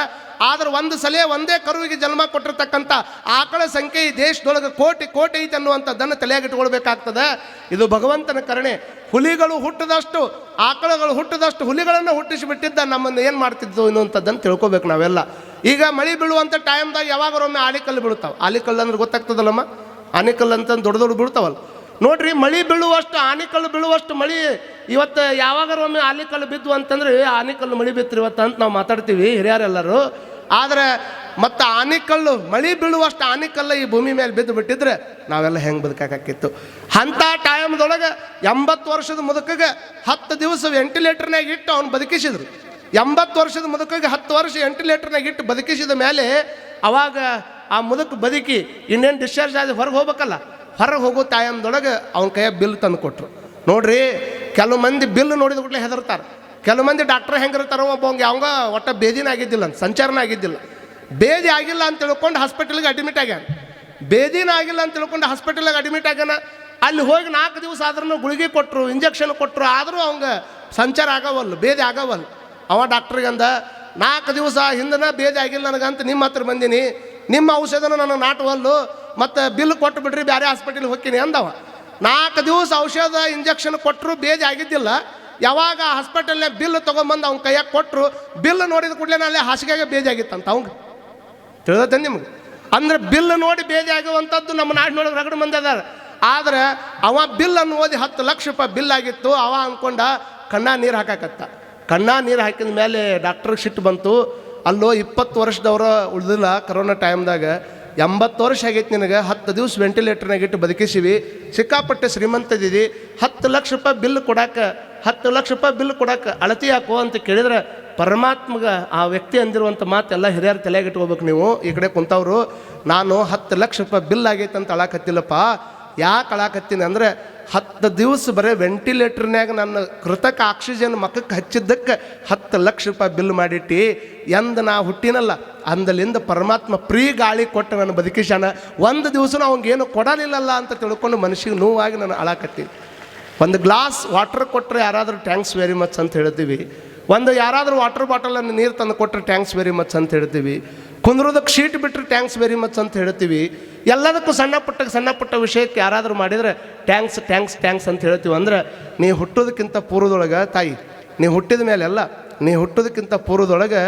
ಆದ್ರೆ ಒಂದು ಸಲ ಒಂದೇ ಕರುವಿಗೆ ಜನ್ಮ ಕೊಟ್ಟಿರ್ತಕ್ಕಂಥ ಆಕಳ ಸಂಖ್ಯೆ ಈ ದೇಶದೊಳಗೆ ಕೋಟಿ ಕೋಟಿ ಐತೆ ಅನ್ನುವಂಥದ್ದನ್ನು ತಲೆಯಾಗಿಟ್ಕೊಳ್ಬೇಕಾಗ್ತದೆ ಇದು ಭಗವಂತನ ಕರುಣೆ. ಹುಲಿಗಳು ಹುಟ್ಟದಷ್ಟು, ಆಕಳುಗಳು ಹುಟ್ಟದಷ್ಟು ಹುಲಿಗಳನ್ನು ಹುಟ್ಟಿಸಿಬಿಟ್ಟಿದ್ದ ನಮ್ಮನ್ನು ಏನು ಮಾಡ್ತಿದ್ದು ಅನ್ನುವಂಥದ್ದನ್ನು ತಿಳ್ಕೊಬೇಕು ನಾವೆಲ್ಲ. ಈಗ ಮಳೆ ಬೀಳುವಂಥ ಟೈಮ್ದಾಗ ಯಾವಾಗರೊಮ್ಮೆ ಆಲಿಕಲ್ಲು ಬೀಳ್ತಾವೆ ಆಲಿಕಲ್ಲು ಅಂದ್ರೆ ಗೊತ್ತಾಗ್ತದಲ್ಲಮ್ಮ? ಆನಿಕಲ್ಲು ಅಂತಂದು ದೊಡ್ಡ ದೊಡ್ಡ ಬೀಳ್ತಾವಲ್ಲ ನೋಡ್ರಿ, ಮಳಿ ಬೀಳುವಷ್ಟು, ಆನಿಕಲ್ಲು ಬೀಳುವಷ್ಟು ಮಳಿ ಇವತ್ತು ಯಾವಾಗರೊಮ್ಮೆ ಆಲಿಕಲ್ಲು ಬಿದ್ದು ಅಂತಂದ್ರೆ ಆನೆಕಲ್ಲು ಮಳಿ ಬಿತ್ತು ಇವತ್ತು ಅಂತ ನಾವು ಮಾತಾಡ್ತೀವಿ ಹಿರಿಯರೆಲ್ಲರೂ. ಆದರೆ ಮತ್ತು ಆನಿಕಲ್ಲು ಮಳಿ ಬೀಳುವಷ್ಟು ಆನೆಕಲ್ಲು ಈ ಭೂಮಿ ಮೇಲೆ ಬಿದ್ದು ಬಿಟ್ಟಿದ್ರೆ ನಾವೆಲ್ಲ ಹೆಂಗೆ ಬದುಕಾಕಿತ್ತು ಅಂಥ ಟೈಮ್ದೊಳಗೆ ಎಂಬತ್ತು ವರ್ಷದ ಮುದುಕಿಗೆ ಹತ್ತು ದಿವಸ ವೆಂಟಿಲೇಟರ್ನಾಗ ಇಟ್ಟು ಅವ್ನು ಬದುಕಿಸಿದ್ರು. ಎಂಬತ್ತು ವರ್ಷದ ಮುದುಕಗೆ ಹತ್ತು ವರ್ಷ ವೆಂಟಿಲೇಟರ್ನಾಗ ಇಟ್ಟು ಬದುಕಿಸಿದ ಮೇಲೆ ಅವಾಗ ಆ ಮುದುಕ ಬದುಕಿ ಇನ್ನೇನು ಡಿಸ್ಚಾರ್ಜ್ ಆಗಿ ಹೊರಗೆ ಹೋಗ್ಬೇಕಲ್ಲ ಹೊರಗೆ ಹೋಗೋ ತಾಯಂದೊಳಗೆ ಅವ್ನ ಕೈಯಾಗ ಬಿಲ್ ತಂದು ಕೊಟ್ರು. ನೋಡ್ರಿ, ಕೆಲವು ಮಂದಿ ಬಿಲ್ ನೋಡಿದ ಕೂಡಲೇ ಹೆದರ್ತಾರೆ. ಕೆಲವು ಮಂದಿ ಡಾಕ್ಟರ್ ಹೆಂಗಿರ್ತಾರೋ ಒಬ್ಬ ಅವ್ಗೆ ಅವಂಗ ಒಟ್ಟ ಬೇದಿನ ಆಗಿದ್ದಿಲ್ಲ ಅಂತ, ಸಂಚಾರನ ಆಗಿದ್ದಿಲ್ಲ. ಬೇದಿ ಆಗಿಲ್ಲ ಅಂತ ತಿಳ್ಕೊಂಡು ಹಾಸ್ಪಿಟಲ್ಗೆ ಅಡ್ಮಿಟ್ ಆಗ್ಯಾನ. ಬೇದಿನ ಆಗಿಲ್ಲ ಅಂತ ತಿಳ್ಕೊಂಡು ಹಾಸ್ಪಿಟಲ್ಗೆ ಅಡ್ಮಿಟ್ ಆಗ್ಯಾನ. ಅಲ್ಲಿ ಹೋಗಿ ನಾಲ್ಕು ದಿವಸ ಆದ್ರೂ ಗುಳಿಗೆ ಕೊಟ್ಟರು ಇಂಜೆಕ್ಷನ್ ಕೊಟ್ಟರು ಆದರೂ ಅವಂಗ ಸಂಚಾರ ಆಗವಲ್ಲ, ಬೇದಿ ಆಗವಲ್ಲ. ಅವ ಡಾಕ್ಟ್ರಿಗೆ ಅಂದ ನಾಲ್ಕು ದಿವಸ ಹಿಂದನ ಬೇದಿ ಆಗಿಲ್ಲ ನನಗಂತ ನಿಮ್ಮ ಹತ್ರ ಬಂದೀನಿ. ನಿಮ್ಮ ಔಷಧನ ನನಗೆ ನಾಟವಲ್ಲು, ಮತ್ತು ಬಿಲ್ ಕೊಟ್ಟು ಬಿಡ್ರಿ ಬೇರೆ ಹಾಸ್ಪಿಟಲ್ಗೆ ಹೋಗ್ತೀನಿ ಅಂದವ. ನಾಲ್ಕು ದಿವಸ ಔಷಧ ಇಂಜೆಕ್ಷನ್ ಕೊಟ್ಟರು ಬೇಜ ಆಗಿದ್ದಿಲ್ಲ. ಯಾವಾಗ ಹಾಸ್ಪಿಟಲ್ನಾಗ ಬಿಲ್ ತೊಗೊಂಬಂದು ಅವ್ನ ಕೈಯಾಗ ಕೊಟ್ಟರು ಬಿಲ್ ನೋಡಿದ ಕೂಡಲೇ ಅಲ್ಲೇ ಹಾಸಿಗೆಗೆ ಬೇಜಾಗಿತ್ತಂತ ಅವಂಗೆ ತಿಳಿದತ್ತೆ ನಿಮ್ಗೆ? ಅಂದ್ರೆ ಬಿಲ್ ನೋಡಿ ಬೇಜಾಗುವಂಥದ್ದು ನಮ್ಮ ನಾಡಿನೊಳಗೆ ರಗಡ ಮಂದಿ ಅದಾರ. ಆದ್ರೆ ಅವ ಬಿಲ್ ಅನ್ನು ಓದಿ ಹತ್ತು ಲಕ್ಷ ರೂಪಾಯಿ ಬಿಲ್ ಆಗಿತ್ತು, ಅವ ಅಂದ್ಕೊಂಡ ಕಣ್ಣ ನೀರು ಹಾಕಾಕತ್ತ. ಕಣ್ಣ ನೀರು ಹಾಕಿದ ಮೇಲೆ ಡಾಕ್ಟ್ರಿಗೆ ಸಿಟ್ಟು ಬಂತು. ಅಲ್ಲೋ ಇಪ್ಪತ್ತು ವರ್ಷದವ್ರ ಉಳಿದಿಲ್ಲ ಕರೋನಾ ಟೈಮ್ದಾಗ ಎಂಬತ್ತು ವರ್ಷ ಆಗೈತೆ ನಿನಗೆ, ಹತ್ತು ದಿವಸ ವೆಂಟಿಲೇಟರ್ನಾಗ ಇಟ್ಟು ಬದುಕಿಸಿವಿ, ಸಿಕ್ಕಾಪಟ್ಟೆ ಶ್ರೀಮಂತದಿದಿ ಹತ್ತು ಲಕ್ಷ ರೂಪಾಯಿ ಬಿಲ್ ಕೊಡಾಕ, ಹತ್ತು ಲಕ್ಷ ರೂಪಾಯಿ ಬಿಲ್ ಕೊಡಾಕ ಅಳತಿ ಹಾಕೋ ಅಂತ ಕೇಳಿದ್ರೆ ಪರಮಾತ್ಮಗ ಆ ವ್ಯಕ್ತಿ ಅಂದಿರುವಂಥ ಮಾತೆಲ್ಲ ಹಿರಿಯರ ತಲೆಗೆ ಇಟ್ಕೋಬೇಕು ನೀವು, ಈ ಕಡೆ ಕುಂತವರು, ನಾನು ಹತ್ತು ಲಕ್ಷ ರೂಪಾಯಿ ಬಿಲ್ ಆಗೈತೆ ಅಂತ ಅಳಕತ್ತಿಲ್ಲಪ್ಪ. ಯಾಕೆ ಅಳಾಕತ್ತೀನಿ ಅಂದರೆ ಹತ್ತು ದಿವಸ ಬರೀ ವೆಂಟಿಲೇಟರ್ನ್ಯಾಗ ನನ್ನ ಕೃತಕ ಆಕ್ಸಿಜನ್ ಮಕ್ಕಕ್ಕೆ ಹಚ್ಚಿದ್ದಕ್ಕೆ ಹತ್ತು ಲಕ್ಷ ರೂಪಾಯಿ ಬಿಲ್ ಮಾಡಿಟ್ಟು. ಎಂದು ನಾ ಹುಟ್ಟಿನಲ್ಲ, ಅಂದಲಿಂದ ಪರಮಾತ್ಮ ಪ್ರೀ ಗಾಳಿ ಕೊಟ್ಟು ನನ್ನ ಬದುಕಿಸ್ಯಾಣ ಒಂದು ದಿವಸ ಅವಂಗೇನು ಕೊಡಲಿಲ್ಲಲ್ಲ ಅಂತ ತಿಳ್ಕೊಂಡು ಮನುಷ್ಯಗೆ ನೋವಾಗಿ ನಾನು ಅಳಾಕತ್ತೀನಿ ಒಂದು ಗ್ಲಾಸ್ ವಾಟರ್ ಕೊಟ್ಟರೆ ಯಾರಾದರೂ ಟ್ಯಾಂಕ್ಸ್ ವೆರಿ ಮಚ್ ಅಂತ ಹೇಳ್ತೀವಿ. ಒಂದು ಯಾರಾದರೂ ವಾಟರ್ ಬಾಟಲನ್ನು ನೀರು ತಂದು ಕೊಟ್ಟರೆ ಟ್ಯಾಂಕ್ಸ್ ವೆರಿ ಮಚ್ ಅಂತ ಹೇಳ್ತೀವಿ. ಕುಂದ್ರೋದಕ್ಕೆ ಶೀಟ್ ಬಿಟ್ಟರೆ ಟ್ಯಾಂಕ್ಸ್ ವೆರಿ ಮಚ್ ಅಂತ ಹೇಳ್ತೀವಿ. ಎಲ್ಲದಕ್ಕೂ ಸಣ್ಣ ಪುಟ್ಟ ಸಣ್ಣ ಪುಟ್ಟ ವಿಷಯಕ್ಕೆ ಯಾರಾದರೂ ಮಾಡಿದರೆ ಟ್ಯಾಂಕ್ಸ್ ಟ್ಯಾಂಕ್ಸ್ ಟ್ಯಾಂಕ್ಸ್ ಅಂತ ಹೇಳ್ತೀವಿ. ಅಂದ್ರೆ ನೀ ಹುಟ್ಟೋದಕ್ಕಿಂತ ಪೂರ್ವದೊಳಗೆ ತಾಯಿ, ನೀ ಹುಟ್ಟಿದ ಮೇಲೆಲ್ಲ ನೀ ಹುಟ್ಟೋದಕ್ಕಿಂತ ಪೂರ್ವದೊಳಗೆ,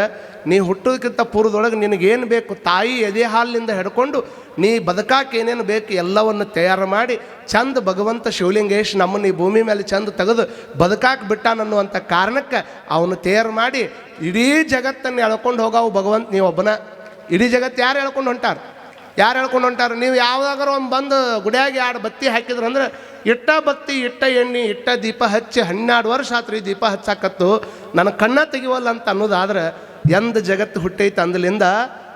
ನೀ ಹುಟ್ಟೋದಕ್ಕಿಂತ ಪೂರ್ವದೊಳಗೆ ನಿನಗೇನು ಬೇಕು? ತಾಯಿ ಎದೆ ಹಾಲಿನಿಂದ ಹಿಡ್ಕೊಂಡು ನೀ ಬದುಕಾಕೆ ಏನೇನು ಬೇಕು ಎಲ್ಲವನ್ನು ತಯಾರು ಮಾಡಿ ಚಂದ ಭಗವಂತ ಶಿವಲಿಂಗೇಶ್ ನಮ್ಮನ್ನು ಈ ಭೂಮಿ ಮೇಲೆ ಚಂದ ತೆಗೆದು ಬದುಕಾಕೆ ಬಿಟ್ಟಾನನ್ನುವಂಥ ಕಾರಣಕ್ಕೆ ಅವನು ತಯಾರು ಮಾಡಿ ಇಡೀ ಜಗತ್ತನ್ನು ಎಳ್ಕೊಂಡು ಹೋಗಾವು ಭಗವಂತ ನೀವು ಒಬ್ಬನ ಇಡೀ ಜಗತ್ತು ಯಾರು ಹೇಳ್ಕೊಂಡು ಹೊಂಟಾರ? ಯಾರು ಹೇಳ್ಕೊಂಡು ಹೊಂಟಾರ? ನೀವು ಯಾವುದಾದ್ರೂ ಒಂದು ಬಂದು ಗುಡಿಯಾಗಿ ಎರಡು ಬತ್ತಿ ಹಾಕಿದ್ರು ಅಂದ್ರೆ, ಇಟ್ಟ ಬತ್ತಿ, ಇಟ್ಟ ಎಣ್ಣೆ, ಇಟ್ಟ ದೀಪ ಹಚ್ಚಿ ಹನ್ನೆರಡು ವರ್ಷ ಆತ್ರಿ ದೀಪ ಹಚ್ಚಾಕತ್ತು ನನ್ನ ಕಣ್ಣ ತೆಗಿವಲ್ಲ ಅಂತ ಅನ್ನೋದಾದ್ರೆ, ಎಂದ ಜಗತ್ತು ಹುಟ್ಟೈತೆ ಅಂದಲಿಂದ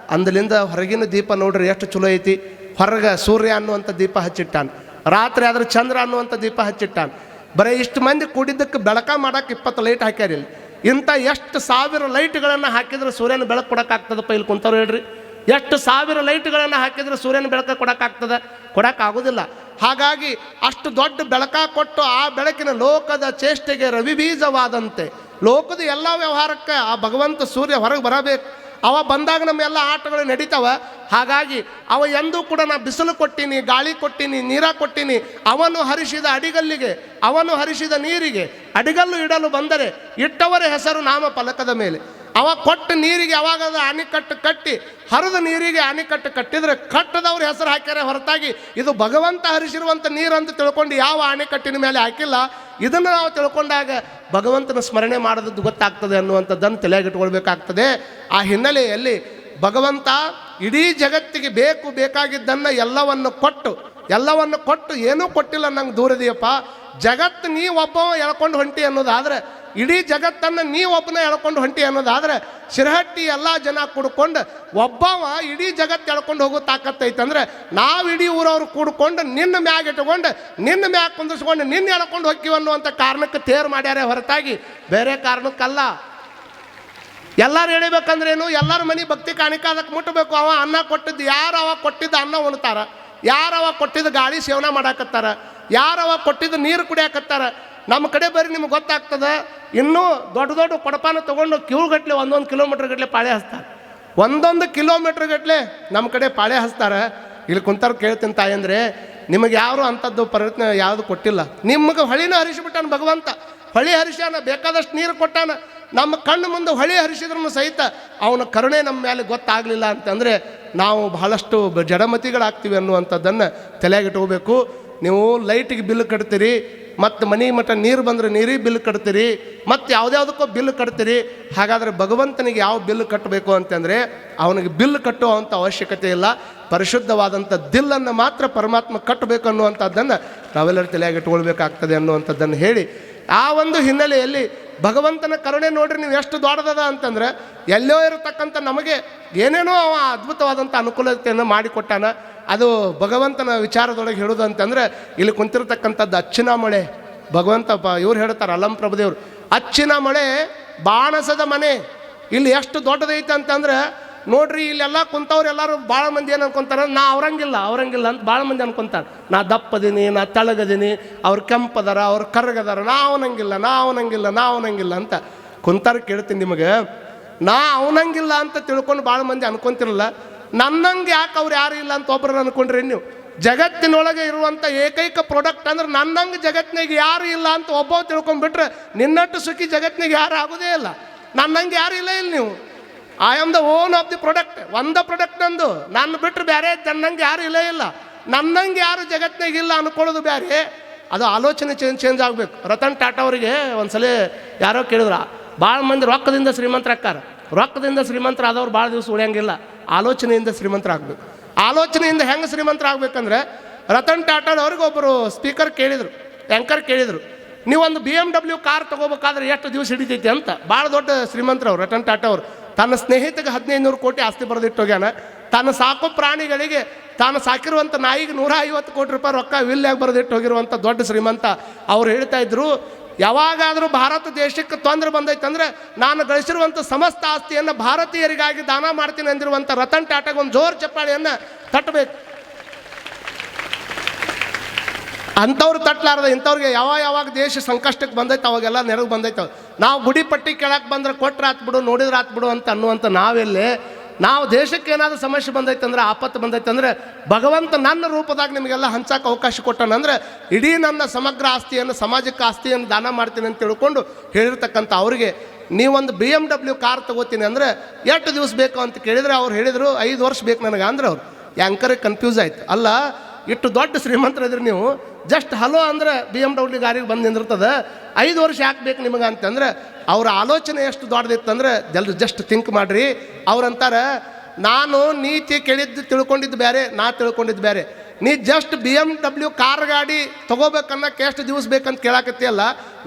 ಅಂದಲಿಂದ ಹೊರಗಿನ ದೀಪ ನೋಡ್ರಿ ಎಷ್ಟು ಚಲೋ ಐತಿ. ಹೊರಗೆ ಸೂರ್ಯ ಅನ್ನುವಂಥ ದೀಪ ಹಚ್ಚಿಟ್ಟಾನ. ರಾತ್ರಿ ಆದ್ರೆ ಚಂದ್ರ ಅನ್ನುವಂಥ ದೀಪ ಹಚ್ಚಿಟ್ಟಾನ. ಬರೀ ಇಷ್ಟು ಮಂದಿ ಕೂಡಿದ್ದಕ್ಕೆ ಬೆಳಕ ಮಾಡಕ್ಕೆ ಇಪ್ಪತ್ತು ಲೈಟ್ ಹಾಕ್ಯಾರ ಇಲ್ಲಿ. ಇಂಥ ಎಷ್ಟು ಸಾವಿರ ಲೈಟ್ಗಳನ್ನು ಹಾಕಿದ್ರೆ ಸೂರ್ಯನ ಬೆಳಕು ಕೊಡೋಕ್ಕಾಗ್ತದಪ್ಪ ಇಲ್ಲಿ ಕುಂತವ್ರು ಹೇಳ್ರಿ. ಎಷ್ಟು ಸಾವಿರ ಲೈಟ್ಗಳನ್ನು ಹಾಕಿದ್ರೆ ಸೂರ್ಯನ ಬೆಳಕು ಕೊಡೋಕ್ಕಾಗ್ತದೆ? ಕೊಡೋಕ್ಕಾಗೋದಿಲ್ಲ. ಹಾಗಾಗಿ ಅಷ್ಟು ದೊಡ್ಡ ಬೆಳಕ ಕೊಟ್ಟು ಆ ಬೆಳಕಿನ ಲೋಕದ ಚೇಷ್ಟೆಗೆ ರವಿ ಬೀಜವಾದಂತೆ ಲೋಕದ ಎಲ್ಲ ವ್ಯವಹಾರಕ್ಕೆ ಆ ಭಗವಂತ ಸೂರ್ಯ ಹೊರಗೆ ಬರಬೇಕು. ಅವ ಬಂದಾಗ ನಮ್ಮೆಲ್ಲ ಆಟಗಳು ನಡೀತಾವ. ಹಾಗಾಗಿ ಅವ ಎಂದೂ ಕೂಡ ನಾ ಬಿಸಿಲು ಕೊಟ್ಟಿನಿ, ಗಾಳಿ ಕೊಟ್ಟಿನಿ, ನೀರ ಕೊಟ್ಟಿನಿ. ಅವನು ಹರಿಸಿದ ಅಡಿಗಲ್ಲಿಗೆ, ಅವನು ಹರಿಸಿದ ನೀರಿಗೆ, ಅಡಿಗಲ್ಲು ಇಡಲು ಬಂದರೆ ಇಟ್ಟವರ ಹೆಸರು ನಾಮ ಫಲಕದ ಮೇಲೆ. ಅವ ಕೊಟ್ಟ ನೀರಿಗೆ ಅವಾಗ ಅಣೆಕಟ್ಟು ಕಟ್ಟಿ, ಹರಿದ ನೀರಿಗೆ ಅಣೆಕಟ್ಟು ಕಟ್ಟಿದರೆ ಕಟ್ಟದವ್ರ ಹೆಸರು ಹಾಕ್ಯಾರೆ ಹೊರತಾಗಿ, ಇದು ಭಗವಂತ ಹರಿಸಿರುವಂಥ ನೀರು ಅಂತ ತಿಳ್ಕೊಂಡು ಯಾವ ಅಣೆಕಟ್ಟಿನ ಮೇಲೆ ಹಾಕಿಲ್ಲ. ಇದನ್ನು ನಾವು ತಿಳ್ಕೊಂಡಾಗ ಭಗವಂತನ ಸ್ಮರಣೆ ಮಾಡೋದು ಗೊತ್ತಾಗ್ತದೆ ಅನ್ನುವಂಥದ್ದನ್ನು ತಲೆಯಾಗಿಟ್ಕೊಳ್ಬೇಕಾಗ್ತದೆ ಆ ಹಿನ್ನೆಲೆಯಲ್ಲಿ ಭಗವಂತ ಇಡೀ ಜಗತ್ತಿಗೆ ಬೇಕು ಬೇಕಾಗಿದ್ದನ್ನು ಎಲ್ಲವನ್ನು ಕೊಟ್ಟು ಎಲ್ಲವನ್ನು ಕೊಟ್ಟು ಏನೂ ಕೊಟ್ಟಿಲ್ಲ, ನಂಗೆ ದೂರದಿಯಪ್ಪ. ಜಗತ್ತು ನೀ ಒಬ್ಬವ ಎಳ್ಕೊಂಡು ಹೊಂಟಿ ಅನ್ನೋದಾದ್ರೆ ಇಡೀ ಜಗತ್ತನ್ನು ನೀ ಒಬ್ಬನ ಎಳ್ಕೊಂಡು ಹೊಂಟಿ ಅನ್ನೋದಾದ್ರೆ ಶಿರಹಟ್ಟಿ ಎಲ್ಲ ಜನ ಕುಡ್ಕೊಂಡು ಒಬ್ಬವ ಇಡೀ ಜಗತ್ತು ಎಳ್ಕೊಂಡು ಹೋಗೋ ತಾಕತ್ತೈತಂದ್ರೆ ನಾವು ಇಡೀ ಊರವ್ರು ಕೂಡ್ಕೊಂಡು ನಿನ್ನ ಮ್ಯಾಗ ಇಟ್ಕೊಂಡು, ನಿನ್ನ ಮ್ಯಾಗ ಕುಂದಿಸ್ಕೊಂಡು ನಿನ್ನ ಎಳ್ಕೊಂಡು ಹೋಗ್ತೀವಿ ಅನ್ನುವಂಥ ಕಾರಣಕ್ಕೆ ತೇರು ಮಾಡ್ಯಾರೆ ಹೊರತಾಗಿ. ಬೇರೆ ಕಾರಣಕ್ಕಲ್ಲ. ಎಲ್ಲರೂ ಎಳಿಬೇಕಂದ್ರೇನು, ಎಲ್ಲರ ಮನೆ ಭಕ್ತಿ ಕಾಣಿಕೆ ಅದಕ್ಕೆ ಮುಟ್ಟಬೇಕು ಅವ ಅನ್ನ ಕೊಟ್ಟಿದ್ದು, ಯಾರು ಅವ ಕೊಟ್ಟಿದ್ದ ಅನ್ನ ಉಣ್ತಾರ. ಯಾರವ ಕೊಟ್ಟಿದ್ದ ಗಾಳಿ ಸೇವನೆ ಮಾಡಾಕತ್ತಾರ. ಯಾರವ ಕೊಟ್ಟಿದ್ದು ನೀರು ಕುಡಿಯಾಕತ್ತಾರ. ನಮ್ಮ ಕಡೆ ಬರೀ ನಿಮ್ಗೆ ಗೊತ್ತಾಗ್ತದೆ, ಇನ್ನೂ ದೊಡ್ಡ ದೊಡ್ಡ ಕೊಡಪಾನ ತೊಗೊಂಡು ಕ್ಯೂಗಟ್ಲೆ ಒಂದೊಂದು ಕಿಲೋಮೀಟ್ರ್ ಗಟ್ಟಲೆ ಪಾಳೆ ಹಚ್ತಾರೆ. ಒಂದೊಂದು ಕಿಲೋಮೀಟ್ರ್ ಗಟ್ಟಲೆ ನಮ್ಮ ಕಡೆ ಪಾಳೆ ಹಚ್ತಾರೆ. ಇಲ್ಲಿ ಕುಂತಾರ ಕೇಳ್ತೀನಿ ತಾಯಿ ಅಂದರೆ, ನಿಮಗೆ ಯಾರು ಅಂಥದ್ದು ಪ್ರಯತ್ನ ಯಾವುದು ಕೊಟ್ಟಿಲ್ಲ. ನಿಮಗೆ ಹೊಳಿನ ಹರಿಸಿಬಿಟ್ಟಾನ ಭಗವಂತ. ಹೊಳಿ ಹರಿಸ್ಯಾನ, ಬೇಕಾದಷ್ಟು ನೀರು ಕೊಟ್ಟಾನ. ನಮ್ಮ ಕಣ್ಣು ಮುಂದೆ ಹೊಳಿ ಹರಿಸಿದ್ರೂ ಸಹಿತ ಅವನ ಕರುಣೆ ನಮ್ಮ ಮೇಲೆ ಗೊತ್ತಾಗಲಿಲ್ಲ ಅಂತಂದರೆ ನಾವು ಬಹಳಷ್ಟು ಜಡಮತಿಗಳಾಗ್ತೀವಿ ಅನ್ನುವಂಥದ್ದನ್ನು ತಲೆಯಾಗಿಟ್ಕೋಬೇಕು ನೀವು ಲೈಟಿಗೆ ಬಿಲ್ ಕಟ್ತೀರಿ ಮತ್ತು ಮನೆ ಮಠ ನೀರು ಬಂದರೆ ನೀರಿಗೆ ಬಿಲ್ ಕಟ್ತೀರಿ, ಮತ್ತು ಯಾವುದ್ಯಾವುದಕ್ಕೋ ಬಿಲ್ ಕಟ್ತೀರಿ, ಹಾಗಾದರೆ ಭಗವಂತನಿಗೆ ಯಾವ ಬಿಲ್ ಕಟ್ಟಬೇಕು ಅಂತಂದರೆ ಅವನಿಗೆ ಬಿಲ್ ಕಟ್ಟುವಂಥ ಅವಶ್ಯಕತೆ ಇಲ್ಲ. ಪರಿಶುದ್ಧವಾದಂಥ ದಿಲ್ಲನ್ನು ಮಾತ್ರ ಪರಮಾತ್ಮ ಕಟ್ಟಬೇಕು ಅನ್ನುವಂಥದ್ದನ್ನು ನಾವೆಲ್ಲರೂ ತಲೆಯಾಗಿಟ್ಕೊಳ್ಬೇಕಾಗ್ತದೆ ಅನ್ನುವಂಥದ್ದನ್ನು ಹೇಳಿ, ಆ ಒಂದು ಹಿನ್ನೆಲೆಯಲ್ಲಿ ಭಗವಂತನ ಕರುಣೆ ನೋಡ್ರಿ ನೀವು ಎಷ್ಟು ದೊಡ್ಡದದ ಅಂತಂದ್ರೆ ಎಲ್ಲೋ ಇರತಕ್ಕಂಥ ನಮಗೆ ಏನೇನೋ ಅವ ಅದ್ಭುತವಾದಂಥ ಅನುಕೂಲತೆಯನ್ನು ಮಾಡಿಕೊಟ್ಟಾನ. ಅದು ಭಗವಂತನ ವಿಚಾರದೊಳಗೆ ಹೇಳೋದು ಅಂತಂದ್ರೆ ಇಲ್ಲಿ ಕುಂತಿರ್ತಕ್ಕಂಥದ್ದು ಅಚ್ಚಿನ ಮಳೆ ಭಗವಂತ ಪ ಇವ್ರು ಹೇಳ್ತಾರೆ ಅಲ್ಲಂ ಪ್ರಭುದೇವ್ರು ಅಚ್ಚಿನ ಮಳೆ ಬಾಣಸದ ಮನೆ, ಇಲ್ಲಿ ಎಷ್ಟು ದೊಡ್ಡದೈತೆ ಅಂತಂದ್ರೆ ನೋಡ್ರಿ, ಇಲ್ಲೆಲ್ಲ ಕುಂತವ್ರು ಎಲ್ಲರೂ ಭಾಳ ಮಂದಿ ಏನು ಅನ್ಕೊಂತಾರೆ? ನಾ ಅವರಂಗಿಲ್ಲ, ಅವ್ರಂಗಿಲ್ಲ ಅಂತ ಭಾಳ ಮಂದಿ ಅನ್ಕೊಂತಾರೆ. ನಾ ದಪ್ಪದೀನಿ, ನಾ ತಳಗದೀನಿ, ಅವ್ರು ಕೆಂಪದಾರ, ಅವ್ರು ಕರ್ಗದಾರ, ನಾ ಅವನಂಗಿಲ್ಲ ನಾ ಅವನಂಗಿಲ್ಲ ನಾ ಅವನಂಗಿಲ್ಲ ಅಂತ ಕುಂತಾರ ಕೇಳ್ತೀನಿ ನಿಮಗೆ. ನಾ ಅವನಂಗಿಲ್ಲ ಅಂತ ತಿಳ್ಕೊಂಡು ಭಾಳ ಮಂದಿ ಅನ್ಕೊಂತಿರಲ್ಲ, ನನ್ನಂಗೆ ಯಾಕೆ ಅವ್ರು ಯಾರು ಇಲ್ಲ ಅಂತ ಒಬ್ರು ಅನ್ಕೊಂಡ್ರಿ ನೀವು? ಜಗತ್ತಿನೊಳಗೆ ಇರುವಂಥ ಏಕೈಕ ಪ್ರಾಡಕ್ಟ್ ಅಂದ್ರೆ ನನ್ನಂಗೆ ಜಗತ್ತಿನಾಗ ಯಾರು ಇಲ್ಲ ಅಂತ ಒಬ್ಬ ತಿಳ್ಕೊಂಡ್ಬಿಟ್ರೆ ನಿನ್ನಟ್ಟು ಸುಖಿ ಜಗತ್ತಿನಾಗ ಯಾರು ಆಗೋದೇ ಇಲ್ಲ. ನನ್ನಂಗೆ ಯಾರು ಇಲ್ಲ ಇಲ್ಲಿ ನೀವು? I am the own of the product ಒಂದ ಪ್ರೊಡಕ್ಟ್ ನಂದು. ನನ್ನ ಬಿಟ್ಟರೆ ಬೇರೆ ನನ್ನಂಗೆ ಯಾರು ಇಲ್ಲೇ ಇಲ್ಲ. ನನ್ನಂಗೆ ಯಾರು ಜಗತ್ತಿನಾಗ ಇಲ್ಲ ಅನ್ಕೊಳ್ಳೋದು ಬೇರೆ ಅದು ಆಲೋಚನೆ ಚೇಂಜ್ ಚೇಂಜ್ ಆಗಬೇಕು. ರತನ್ ಟಾಟಾ ಅವರಿಗೆ ಒಂದ್ಸಲ ಯಾರೋ ಕೇಳಿದ್ರ ಭಾಳ ಮಂದಿ ರೊಕ್ಕದಿಂದ ಶ್ರೀಮಂತರಾಕ್ಕಾರ ರೊಕ್ಕದಿಂದ ಶ್ರೀಮಂತರಾದವ್ರು ಭಾಳ ದಿವಸ ಉಳಿಯಂಗಿಲ್ಲ. ಆಲೋಚನೆಯಿಂದ ಶ್ರೀಮಂತರಾಗಬೇಕು ಆಲೋಚನೆಯಿಂದ ಹೆಂಗೆ ಶ್ರೀಮಂತರಾಗಬೇಕಂದ್ರೆ ರತನ್ ಟಾಟಾದವ್ರಿಗೆ ಒಬ್ಬರು ಸ್ಪೀಕರ್ ಕೇಳಿದರು ಟ್ಯಾಂಕರ್ ಕೇಳಿದರು, ನೀವೊಂದು ಬಿ ಎಂ ಡಬ್ಲ್ಯೂ ಕಾರ್ ತೊಗೋಬೇಕಾದ್ರೆ ಎಷ್ಟು ದಿವಸ ಹಿಡಿತೈತಿ ಅಂತ. ಭಾಳ ದೊಡ್ಡ ಶ್ರೀಮಂತರವ್ರು ರತನ್ ಟಾಟಾ ಅವರು. ತನ್ನ ಸ್ನೇಹಿತಗೆ ಹದಿನೈದು ನೂರು ಕೋಟಿ ಆಸ್ತಿ ಬರೆದಿಟ್ಟೋಗ್ಯಾನ. ತಾನು ಸಾಕೋ ಪ್ರಾಣಿಗಳಿಗೆ ತಾನು ಸಾಕಿರುವಂಥ ನಾಯಿಗೆ ನೂರ ಐವತ್ತು ಕೋಟಿ ರೂಪಾಯಿ ರೊಕ್ಕ ವಿಲ್ಯಾಗಿ ಬರೆದಿಟ್ಟು ಹೋಗಿರುವಂಥ ದೊಡ್ಡ ಶ್ರೀಮಂತ ಅವ್ರು ಹೇಳ್ತಾ ಇದ್ರು, ಯಾವಾಗಾದರೂ ಭಾರತ ದೇಶಕ್ಕೆ ತೊಂದರೆ ಬಂದೈತಂದ್ರೆ ನಾನು ಗಳಿಸಿರುವಂಥ ಸಮಸ್ತ ಆಸ್ತಿಯನ್ನು ಭಾರತೀಯರಿಗಾಗಿ ದಾನ ಮಾಡ್ತೀನಿ ಅಂದಿರುವಂಥ ರತನ್ ಟಾಟಾಗೆ ಒಂದು ಜೋರು ಚಪ್ಪಾಳಿಯನ್ನು ತಟ್ಟಬೇಕು. ಅಂಥವ್ರು ತಟ್ಲಾರ್ದ ಇಂಥವ್ರಿಗೆ ಯಾವ ಯಾವಾಗ ದೇಶ ಸಂಕಷ್ಟಕ್ಕೆ ಬಂದೈತೆ, ಅವಾಗೆಲ್ಲ ನೆರವು ಬಂದೈತೆ. ನಾವು ಗುಡಿ ಪಟ್ಟಿ ಕೇಳಕ್ಕೆ ಬಂದ್ರೆ ಆತ್ ಬಿಡು, ನೋಡಿದ್ರೆ ಬಿಡು ಅಂತ ಅನ್ನುವಂಥ ನಾವೆಲ್ಲಿ, ನಾವು ದೇಶಕ್ಕೆ ಏನಾದರೂ ಸಮಸ್ಯೆ ಬಂದೈತೆ ಅಂದ್ರೆ, ಆಪತ್ತು ಬಂದೈತೆ ಅಂದ್ರೆ, ಭಗವಂತ ನನ್ನ ರೂಪದಾಗ ನಿಮಗೆಲ್ಲ ಹಂಚಕ್ಕೆ ಅವಕಾಶ ಕೊಟ್ಟನಂದ್ರೆ ಇಡೀ ನನ್ನ ಸಮಗ್ರ ಆಸ್ತಿಯನ್ನು ಸಮಾಜಕ್ಕೆ ಆಸ್ತಿಯನ್ನು ದಾನ ಮಾಡ್ತೀನಿ ಅಂತ ತಿಳ್ಕೊಂಡು ಹೇಳಿರ್ತಕ್ಕಂಥ ಅವರಿಗೆ, ನೀವೊಂದು ಬಿ ಎಂ ಡಬ್ಲ್ಯೂ ಕಾರ್ ತಗೋತೀನಿ ಅಂದರೆ, ಎಷ್ಟು ದಿವಸ ಬೇಕು ಅಂತ ಕೇಳಿದ್ರೆ ಅವ್ರು ಹೇಳಿದರು, ಐದು ವರ್ಷ ಬೇಕು ನನಗೆ ಅಂದ್ರೆ ಅವ್ರು. ಯಾಂಕರಿಗೆ ಕನ್ಫ್ಯೂಸ್ ಆಯಿತು. ಅಲ್ಲ, ಇಷ್ಟು ದೊಡ್ಡ ಶ್ರೀಮಂತರಿದ್ರಿ ನೀವು ಜಸ್ಟ್ ಹಲೋ ಅಂದ್ರೆ ಬಿ ಎಂ ಡಬ್ಲ್ಯೂ ಗಾಡಿಗೆ ಬಂದು ನಿಂದಿರ್ತದೆ. ಐದು ವರ್ಷ ಯಾಕೆ ಬೇಕು ನಿಮಗೆ ಅಂತಂದ್ರೆ ಅವ್ರ ಆಲೋಚನೆ ಎಷ್ಟು ದೊಡ್ಡದಿತ್ತಂದ್ರೆ ಜಲ್ದಿ ಜಸ್ಟ್ ಥಿಂಕ್ ಮಾಡಿರಿ. ಅವ್ರಂತಾರೆ ನಾನು ನೀತಿ ಕೇಳಿದ್ದು ತಿಳ್ಕೊಂಡಿದ್ದು ಬೇರೆ ನಾ ತಿಳ್ಕೊಂಡಿದ್ದು ಬೇರೆ ನೀ just B M W car ಗಾಡಿ ತೊಗೋಬೇಕನ್ನಕ್ಕೆ ಎಷ್ಟು ದಿವಸ ಬೇಕಂತ ಕೇಳಾಕತ್ತಿಯಲ್ಲ.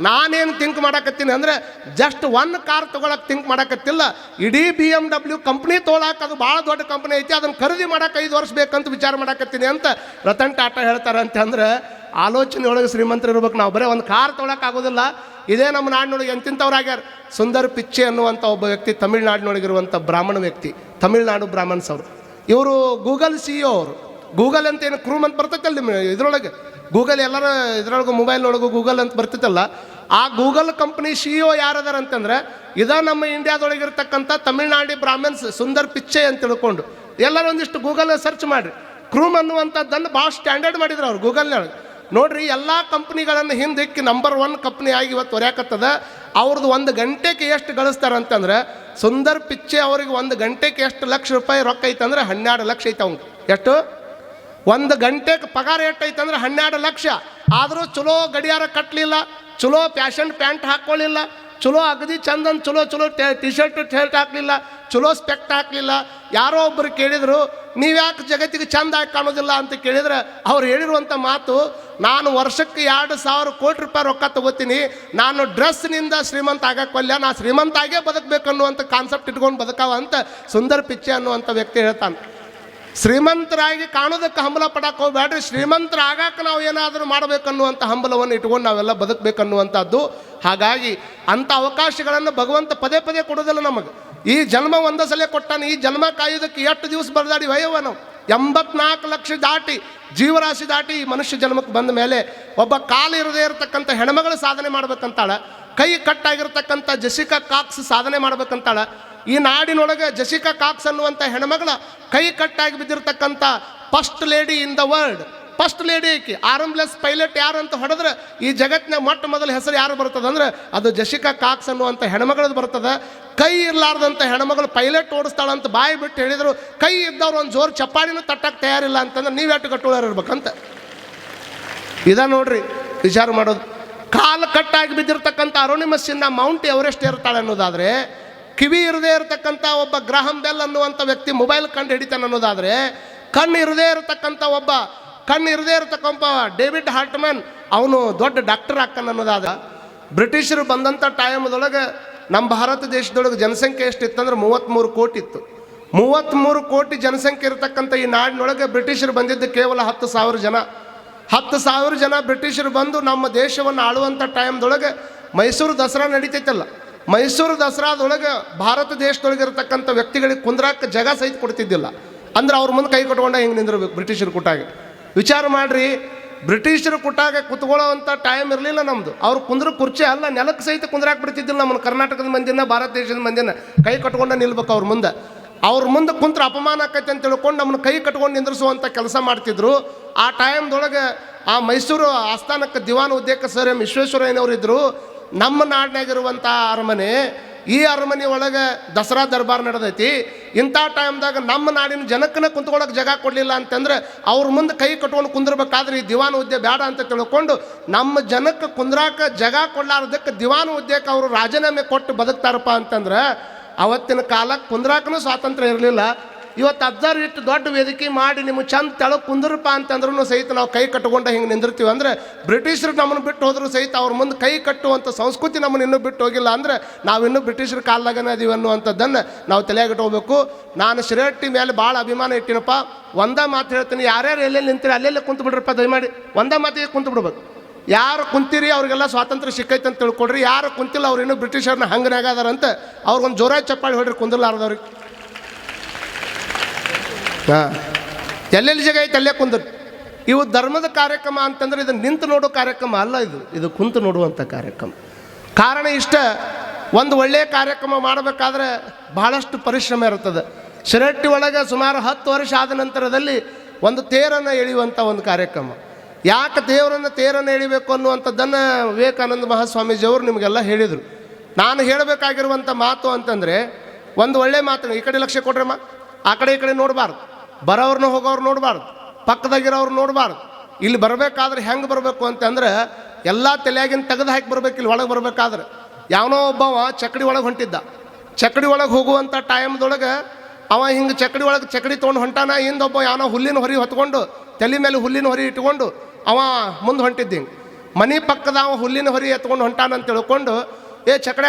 ನಾನೇನು ಥಿಂಕ್ ಮಾಡಾಕತ್ತೀನಿ ಅಂದರೆ ಜಸ್ಟ್ ಒನ್ ಕಾರ್ ತೊಗೊಳಕ್ಕೆ ಥಿಂಕ್ ಮಾಡಾಕತ್ತಿಲ್ಲ. ಇಡೀ ಬಿ ಎಂ ಡಬ್ಲ್ಯೂ ಕಂಪ್ನಿ ತೊಗೊಳಕ್ಕೆ ಅದು ಭಾಳ ದೊಡ್ಡ ಕಂಪ್ನಿ ಐತಿ. ಅದನ್ನು ಖರೀದಿ ಮಾಡೋಕೆ ಐದು ವರ್ಷ ಬೇಕಂತ ವಿಚಾರ ಮಾಡಾಕತ್ತೀನಿ ಅಂತ ರತನ್ ಟಾಟಾ ಹೇಳ್ತಾರೆ ಅಂತ ಅಂದ್ರೆ ಆಲೋಚನೆ ಒಳಗೆ ಶ್ರೀಮಂತರು ಇರ್ಬೇಕು. ನಾವು ಬರೀ ಒಂದು ಕಾರ್ ತೊಗೊಳಕ್ಕೆ ಆಗೋದಿಲ್ಲ ಇದೇ ನಮ್ಮ ನಾಡಿನೊಳಗೆ ಎಂತಿಂಥವ್ರಾಗ್ಯಾರ. ಸುಂದರ್ ಪಿಚ್ಚೆ ಅನ್ನುವಂಥ ಒಬ್ಬ ವ್ಯಕ್ತಿ ತಮಿಳ್ನಾಡಿನೊಳಗಿರುವಂಥ ಬ್ರಾಹ್ಮಣ ವ್ಯಕ್ತಿ, ತಮಿಳ್ನಾಡು ಬ್ರಾಹ್ಮಣ್ಸ್ ಅವರು ಇವರು ಗೂಗಲ್ ಸಿ ಇ ಅವರು. ಗೂಗಲ್ ಅಂತ ಏನು ಕ್ರೂಮ್ ಅಂತ ಬರ್ತೈತಲ್ಲ ನಿಮ್ಮ ಇದ್ರೊಳಗೆ? ಗೂಗಲ್ ಎಲ್ಲರ ಮೊಬೈಲ್ ಮೊಬೈಲ್ನೊಳಗೂ ಗೂಗಲ್ ಅಂತ ಬರ್ತೈತಲ್ಲ. ಆ ಗೂಗಲ್ ಕಂಪ್ನಿ ಸಿ ಇ ಯಾರದಾರ ಅಂತಂದ್ರೆ, ಇದ ನಮ್ಮ ಇಂಡಿಯಾದೊಳಗಿರ್ತಕ್ಕಂಥ ತಮಿಳ್ನಾಡಿ ಬ್ರಾಹ್ಮಣ್ಸ್ ಸುಂದರ್ ಪಿಚ್ಚೆ ಅಂತ ತಿಳ್ಕೊಂಡು ಎಲ್ಲರೂ ಒಂದಿಷ್ಟು ಗೂಗಲ್ ಸರ್ಚ್ ಮಾಡಿರಿ. ಕ್ರೂಮ್ ಅನ್ನುವಂಥದ್ದನ್ನು ಭಾಳ ಸ್ಟ್ಯಾಂಡರ್ಡ್ ಮಾಡಿದ್ರು ಅವ್ರು ಗೂಗಲ್ನೊಳಗೆ. ನೋಡ್ರಿ, ಎಲ್ಲ ಕಂಪ್ನಿಗಳನ್ನು ಹಿಂದಿಕ್ಕಿ ನಂಬರ್ ಒನ್ ಕಂಪ್ನಿ ಆಗಿ ಇವತ್ತು ಹೊರಕತ್ತದ ಅವ್ರದ್ದು ಒಂದು ಗಂಟೆಗೆ ಎಷ್ಟು ಗಳಿಸ್ತಾರೆ ಅಂತಂದ್ರೆ ಸುಂದರ್ ಪಿಚ್ಚೆ ಅವ್ರಿಗೆ ಒಂದು ಗಂಟೆಗೆ ಎಷ್ಟು ಲಕ್ಷ ರೂಪಾಯಿ ರೊಕ್ಕ ಐತಂದ್ರೆ ಹನ್ನೆರಡು ಲಕ್ಷ ಐತೆ ಅವ್ನು ಎಷ್ಟು? ಒಂದು ಗಂಟೆಗೆ ಪಗಾರ ಎಷ್ಟೈತೆ ಅಂದ್ರೆ ಹನ್ನೆರಡು ಲಕ್ಷ. ಆದರೂ ಚಲೋ ಗಡಿಯಾರ ಕಟ್ಟಲಿಲ್ಲ ಚಲೋ ಫ್ಯಾಷನ್ ಪ್ಯಾಂಟ್ ಹಾಕ್ಕೊಳ್ಳಿಲ್ಲ ಚಲೋ ಅಗದಿ ಚಂದನ್, ಚಲೋ ಚಲೋ ಟಿ ಶರ್ಟ್ ಶರ್ಟ್ ಹಾಕಲಿಲ್ಲ, ಚಲೋ ಸ್ಪೆಕ್ಟ್ ಹಾಕಲಿಲ್ಲ. ಯಾರೋ ಒಬ್ಬರು ಕೇಳಿದರು ನೀವ್ಯಾಕೆ ಜಗತ್ತಿಗೆ ಚಂದ ಆಗಿ ಕಾಣೋದಿಲ್ಲ ಅಂತ ಕೇಳಿದ್ರೆ ಅವ್ರು ಹೇಳಿರುವಂಥ ಮಾತು, ನಾನು ವರ್ಷಕ್ಕೆ ಎರಡು ಸಾವಿರ ಕೋಟಿ ರೂಪಾಯಿ ರೊಕ್ಕ ತಗೋತೀನಿ, ನಾನು ಡ್ರೆಸ್ನಿಂದ ಶ್ರೀಮಂತ ಆಗಕ್ಕಲ್ಲ ನಾ ಶ್ರೀಮಂತ ಆಗೇ ಬದುಕಬೇಕು ಅನ್ನುವಂಥ ಕಾನ್ಸೆಪ್ಟ್ ಇಟ್ಕೊಂಡು ಬದುಕಾವ ಅಂತ ಸುಂದರ್ ಪಿಚ್ಚೆ ಅನ್ನುವಂಥ ವ್ಯಕ್ತಿ ಹೇಳ್ತಾನೆ. ಶ್ರೀಮಂತರಾಗಿ ಕಾಣೋದಕ್ಕೆ ಹಂಬಲ ಪಡಕ್ಕೆ ಹೋಗ್ಬೇಡ್ರಿ ಶ್ರೀಮಂತರ ಆಗಕ್ಕೆ ನಾವು ಏನಾದರೂ ಮಾಡಬೇಕನ್ನುವಂಥ ಹಂಬಲವನ್ನು ಇಟ್ಕೊಂಡು ನಾವೆಲ್ಲ ಬದುಕಬೇಕನ್ನುವಂಥದ್ದು ಹಾಗಾಗಿ ಅಂಥ ಅವಕಾಶಗಳನ್ನು ಭಗವಂತ ಪದೇ ಪದೇ ಕೊಡೋದಿಲ್ಲ ನಮಗೆ. ಈ ಜನ್ಮ ಒಂದೇ ಸಲ ಕೊಟ್ಟಾನೆ, ಈ ಜನ್ಮ ಕಾಯೋದಕ್ಕೆ ಎಷ್ಟು ದಿವಸ ಬರದಾಡಿ ವಯವ ನಾವು ಎಂಬತ್ನಾಲ್ಕು ಲಕ್ಷ ದಾಟಿ, ಜೀವರಾಶಿ ದಾಟಿ ಮನುಷ್ಯ ಜನ್ಮಕ್ಕೆ ಬಂದ ಮೇಲೆ ಒಬ್ಬ ಕಾಲು ಇರದೇ ಇರತಕ್ಕಂಥ ಹೆಣ್ಮಗಳು ಸಾಧನೆ ಮಾಡ್ಬೇಕಂತಾಳ, ಕೈ ಕಟ್ಟಾಗಿರ್ತಕ್ಕಂಥ ಜಸಿಕಾ ಕಾಕ್ಸ್ ಸಾಧನೆ ಮಾಡ್ಬೇಕಂತಾಳ, ಈ ನಾಡಿನೊಳಗೆ ಜಸಿಕಾ ಕಾಕ್ಸ್ ಅನ್ನುವಂಥ ಹೆಣ್ಮಗಳ ಕೈ ಕಟ್ಟಾಗಿ ಬಿದ್ದಿರ್ತಕ್ಕಂಥ first lady in the world first lady ಐಕಿ ಆರಂಬ್ಲೆಸ್ ಪೈಲಟ್ ಯಾರು ಅಂತ ಹೊಡೆದ್ರೆ ಈ ಜಗತ್ತಿನ ಮೊಟ್ಟ ಮೊದಲ ಹೆಸರು ಯಾರು ಬರ್ತದೆ ಅಂದ್ರೆ ಅದು ಜಸಿಕಾ ಕಾಕ್ಸ್ ಅನ್ನುವಂಥ ಹೆಣ್ಮಗಳದ್ದು ಬರ್ತದೆ. ಕೈ ಇರಲಾರ್ದಂಥ ಹೆಣ್ಮಗಳು ಪೈಲಟ್ ಓಡಿಸ್ತಾಳಂತ ಬಾಯಿ ಬಿಟ್ಟು ಹೇಳಿದರು, ಕೈ ಇದ್ದವ್ರು ಒಂದು ಜೋರು ಚಪ್ಪಾಳಿನೂ ತಟ್ಟಕ್ಕೆ ತಯಾರಿಲ್ಲ ಅಂತಂದ್ರೆ ನೀವು ಎಷ್ಟು ಕಟ್ಟೋಳರು ಇರ್ಬೇಕಂತ? ಇದ ನೋಡ್ರಿ, ವಿಚಾರ ಮಾಡೋದು. ಕಾಲು ಕಟ್ಟಾಗಿ ಬಿದ್ದಿರ್ತಕ್ಕಂಥ ಅರುಣಿಮಸ್ಸಿಂದ ಮೌಂಟ್ ಎವರೆಸ್ಟ್ ಇರ್ತಾಳೆ ಅನ್ನೋದಾದ್ರೆ, ಕಿವಿ ಇರದೇ ಇರತಕ್ಕಂಥ ಒಬ್ಬ ಗ್ರಹಂ ಬೆಲ್ ಅನ್ನುವಂಥ ವ್ಯಕ್ತಿ ಮೊಬೈಲ್ ಕಂಡು ಹಿಡಿತಾನೆ ಅನ್ನೋದಾದ್ರೆ, ಕಣ್ಣು ಇರದೇ ಇರತಕ್ಕಂಥ ಒಬ್ಬ, ಕಣ್ಣು ಇರದೇ ಇರತಕ್ಕಂಥ ಡೇವಿಡ್ ಹಾರ್ಟ್ಮನ್, ಅವನು ದೊಡ್ಡ ಡಾಕ್ಟರ್ ಹಾಕನ್ ಅನ್ನೋದಾದ ಬ್ರಿಟಿಷರು ಬಂದಂಥ ಟೈಮ್ದೊಳಗೆ ನಮ್ಮ ಭಾರತ ದೇಶದೊಳಗೆ ಜನಸಂಖ್ಯೆ ಎಷ್ಟಿತ್ತಂದ್ರೆ ಮೂವತ್ತ್ಮೂರು ಕೋಟಿ ಇತ್ತು. ಮೂವತ್ತ್ಮೂರು ಕೋಟಿ ಜನಸಂಖ್ಯೆ ಇರತಕ್ಕಂಥ ಈ ನಾಡಿನೊಳಗೆ ಬ್ರಿಟಿಷರು ಬಂದಿದ್ದು ಕೇವಲ ಹತ್ತು ಸಾವಿರ ಜನ. ಹತ್ತು ಸಾವಿರ ಜನ ಬ್ರಿಟಿಷರು ಬಂದು ನಮ್ಮ ದೇಶವನ್ನು ಆಳುವಂಥ ಟೈಮ್ದೊಳಗೆ ಮೈಸೂರು ದಸರಾ ನಡೀತೈತಲ್ಲ. ಮೈಸೂರು ದಸರಾದೊಳಗೆ ಭಾರತ ದೇಶದೊಳಗೆ ಇರತಕ್ಕಂಥ ವ್ಯಕ್ತಿಗಳಿಗೆ ಕುಂದ್ರಾಕ ಜಗ ಸಹಿತ ಕೊಡ್ತಿದ್ದಿಲ್ಲ. ಅಂದ್ರೆ ಅವ್ರ ಮುಂದೆ ಕೈ ಕೊಟ್ಕೊಂಡ ಹೆಂಗೆ ನಿಂದಿರ್ಬೇಕು ಬ್ರಿಟಿಷರು ಕೊಟ್ಟಾಗ ವಿಚಾರ ಮಾಡ್ರಿ ಬ್ರಿಟಿಷರು ಕುಟ್ಟಾಗ ಕುತ್ಕೊಳ್ಳೋವಂಥ ಟೈಮ್ ಇರಲಿಲ್ಲ ನಮ್ಮದು ಅವ್ರು ಕುಂದ್ರ ಕುರ್ಚಿ ಅಲ್ಲ ನೆಲಕ್ಕೆ ಸಹಿತ ಕುಂದ್ರಾಕ್ ಬಿಡ್ತಿದ್ದಿಲ್ಲ ನಮ್ಮ ಕರ್ನಾಟಕದ ಮಂದಿನ, ಭಾರತ ದೇಶದ ಮಂದಿನ. ಕೈ ಕಟ್ಕೊಂಡು ನಿಲ್ಬೇಕು ಅವ್ರ ಮುಂದೆ. ಅವ್ರ ಮುಂದೆ ಕುಂತ್ರ ಅಪಮಾನ ಆಕೈತೆ ಅಂತ ತಿಳ್ಕೊಂಡು ನಮ್ಮನ್ನು ಕೈ ಕಟ್ಕೊಂಡು ನಿಂದ್ರಿಸುವಂಥ ಕೆಲಸ ಮಾಡ್ತಿದ್ರು. ಆ ಟೈಮ್ದೊಳಗೆ ಆ ಮೈಸೂರು ಆಸ್ಥಾನಕ್ಕೆ ದಿವಾನ ಉದ್ಯೋಗ ಸರ್ ಎಂ ವಿಶ್ವೇಶ್ವರಯ್ಯನವರು ಇದ್ದರು ನಮ್ಮ ನಾಡಿನಾಗಿರುವಂಥ ಅರಮನೆ ಈ ಅರಮನೆ ಒಳಗೆ ದಸರಾ ದರ್ಬಾರ್ ನಡೆದೈತಿ. ಇಂಥ ಟೈಮ್ದಾಗ ನಮ್ಮ ನಾಡಿನ ಜನಕ್ಕನ ಕುಂತ್ಕೊಳಕ್ಕೆ ಜಾಗ ಕೊಡಲಿಲ್ಲ ಅಂತಂದ್ರೆ ಅವ್ರ ಮುಂದೆ ಕೈ ಕಟ್ಕೊಂಡು ಕುಂದಿರ್ಬೇಕಾದ್ರೆ ಈ ದಿವಾನ ಹುದ್ದೆ ಬೇಡ ಅಂತ ತಿಳ್ಕೊಂಡು ನಮ್ಮ ಜನಕ್ಕೆ ಕುಂದ್ರಾಕ ಜಾಗ ಕೊಡ್ಲಾರದಕ್ಕೆ ದಿವಾನ ಹುದ್ದೆಗೆ ಅವರು ರಾಜೀನಾಮೆ ಕೊಟ್ಟು ಬದುಕ್ತಾರಪ್ಪ ಅಂತಂದ್ರೆ ಅವತ್ತಿನ ಕಾಲಕ್ಕೆ ಕುಂದ್ರಾಕನೂ ಸ್ವಾತಂತ್ರ್ಯ ಇರಲಿಲ್ಲ. ಇವತ್ತು ಅಬ್ಸರ್ವ್ ಇಟ್ಟು ದೊಡ್ಡ ವೇದಿಕೆ ಮಾಡಿ ನಿಮ್ಮ ಚಂದ ತೆಳಗೆ ಕುಂದ್ರಪ್ಪ ಅಂತಂದ್ರೂ ಸಹಿತ ನಾವು ಕೈ ಕಟ್ಟಿಕೊಂಡು ಹಿಂಗೆ ನಿಂದಿರ್ತೀವಿ. ಅಂದರೆ ಬ್ರಿಟಿಷರು ನಮ್ಮನ್ನು ಬಿಟ್ಟು ಹೋದರೂ ಸಹಿತ ಅವ್ರ ಮುಂದೆ ಕೈ ಕಟ್ಟುವಂಥ ಸಂಸ್ಕೃತಿ ನಮ್ಮನ್ನು ಇನ್ನೂ ಬಿಟ್ಟು ಹೋಗಿಲ್ಲ ಅಂದರೆ ನಾವಿನ್ನೂ ಬ್ರಿಟಿಷರ ಕಾಲದಾಗನೇ ಅದೀವಿ ಅನ್ನುವಂಥದ್ದನ್ನು ನಾವು ತಲೆಯಾಗಿಟ್ಕೋಬೇಕು ನಾನು ಶಿರಟ್ಟಿ ಮೇಲೆ ಭಾಳ ಅಭಿಮಾನ ಇಟ್ಟಿನಪ್ಪ. ಒಂದೇ ಮಾತು ಹೇಳ್ತೀನಿ, ಯಾರ್ಯಾರು ಎಲ್ಲೆಲ್ಲಿ ನಿಂತೀರಿ ಅಲ್ಲೆಲ್ಲೇ ಕುಂತು ಬಿಡ್ರಪ್ಪ ದಯಮಾಡಿ. ಒಂದೇ ಮಾತಿಗೆ ಕುಂತು ಬಿಡ್ಬೇಕು. ಯಾರು ಕುಂತೀರಿ ಅವ್ರಿಗೆಲ್ಲ ಸ್ವಾತಂತ್ರ್ಯ ಸಿಕ್ಕೈತೆ ಅಂತ ತಿಳ್ಕೊಡ್ರಿ ಯಾರು ಕುಂತಿಲ್ಲ ಅವ್ರು ಇನ್ನೂ ಬ್ರಿಟಿಷರ್ನ ಹಂಗನಾಗ ಅದಾರಂತ ಅವ್ರಿಗೊಂದು ಜೋರ ಚಪ್ಪಾಳಿ ಹೊಡ್ರಿ, ಕುಂದಿರ್ಲಾರ್ದವ್ರಿಗೆ. ಹಾಂ. ಎಲ್ಲೆಲ್ಲಿ ಜಾಗ ಐತೆ ಅಲ್ಲೇ ಕುಂದರು. ಇವು ಧರ್ಮದ ಕಾರ್ಯಕ್ರಮ ಅಂತಂದ್ರೆ ಇದನ್ನು ನಿಂತು ನೋಡೋ ಕಾರ್ಯಕ್ರಮ ಅಲ್ಲ ಇದು. ಇದು ಕುಂತು ನೋಡುವಂಥ ಕಾರ್ಯಕ್ರಮ. ಕಾರಣ ಇಷ್ಟ, ಒಂದು ಒಳ್ಳೆಯ ಕಾರ್ಯಕ್ರಮ ಮಾಡಬೇಕಾದ್ರೆ ಬಹಳಷ್ಟು ಪರಿಶ್ರಮ ಇರ್ತದೆ ಶಿರಟ್ಟಿ ಒಳಗೆ ಸುಮಾರು ಹತ್ತು ವರ್ಷ ಆದ ನಂತರದಲ್ಲಿ ಒಂದು ತೇರನ್ನು ಎಳೆಯುವಂಥ ಒಂದು ಕಾರ್ಯಕ್ರಮ. ಯಾಕೆ ದೇವರನ್ನು ತೇರನ್ನು ಎಳಿಬೇಕು ಅನ್ನುವಂಥದ್ದನ್ನು ವಿವೇಕಾನಂದ ಮಹಾಸ್ವಾಮೀಜಿಯವರು ನಿಮಗೆಲ್ಲ ಹೇಳಿದರು. ನಾನು ಹೇಳಬೇಕಾಗಿರುವಂಥ ಮಾತು ಅಂತಂದರೆ, ಒಂದು ಒಳ್ಳೆ ಮಾತು ಈ ಕಡೆ ಲಕ್ಷ್ಯ ಕೊಡ್ರಮ್ಮ ಆ ಕಡೆ ಈ ಕಡೆ ನೋಡಬಾರ್ದು. ಬರೋರ್ನ ಹೋಗೋರು ನೋಡಬಾರ್ದು, ಪಕ್ಕದಾಗಿರೋರು ನೋಡಬಾರ್ದು. ಇಲ್ಲಿ ಬರಬೇಕಾದ್ರೆ ಹೆಂಗೆ ಬರಬೇಕು ಅಂತಂದ್ರೆ ಎಲ್ಲ ತಲೆಯಾಗಿನ ತೆಗೆದು ಹಾಕಿ ಬರ್ಬೇಕು, ಇಲ್ಲಿ ಒಳಗೆ ಬರಬೇಕಾದ್ರೆ. ಯಾವನೋ ಒಬ್ಬವ ಚಕ್ಡಿ ಒಳಗೆ ಹೊಂಟಿದ್ದ. ಚಕ್ಡಿ ಒಳಗೆ ಹೋಗುವಂಥ ಟೈಮ್ದೊಳಗೆ ಅವ ಹಿಂಗೆ ಚಕ್ಡಿ ಒಳಗೆ ಚಕ್ಡಿ ತೊಗೊಂಡು ಹೊಂಟಾನ ಹಿಂದೊಬ್ಬ ಯಾವನೋ ಹುಲ್ಲಿನ ಹೊರಿ ಹೊತ್ಕೊಂಡು ತಲೆ ಮೇಲೆ ಹುಲ್ಲಿನ ಹೊರಿ ಇಟ್ಕೊಂಡು ಅವ ಮುಂದೆ ಹೊಂಟಿದ್ದ ಹಿಂಗೆ. ಮನೆ ಪಕ್ಕದ ಅವ ಹುಲ್ಲಿನ ಹೊರಿ ಎತ್ಕೊಂಡು ಹೊಂಟಾನ ಅಂತ ತಿಳ್ಕೊಂಡು, ಏ ಚಕ್ಕಡೆ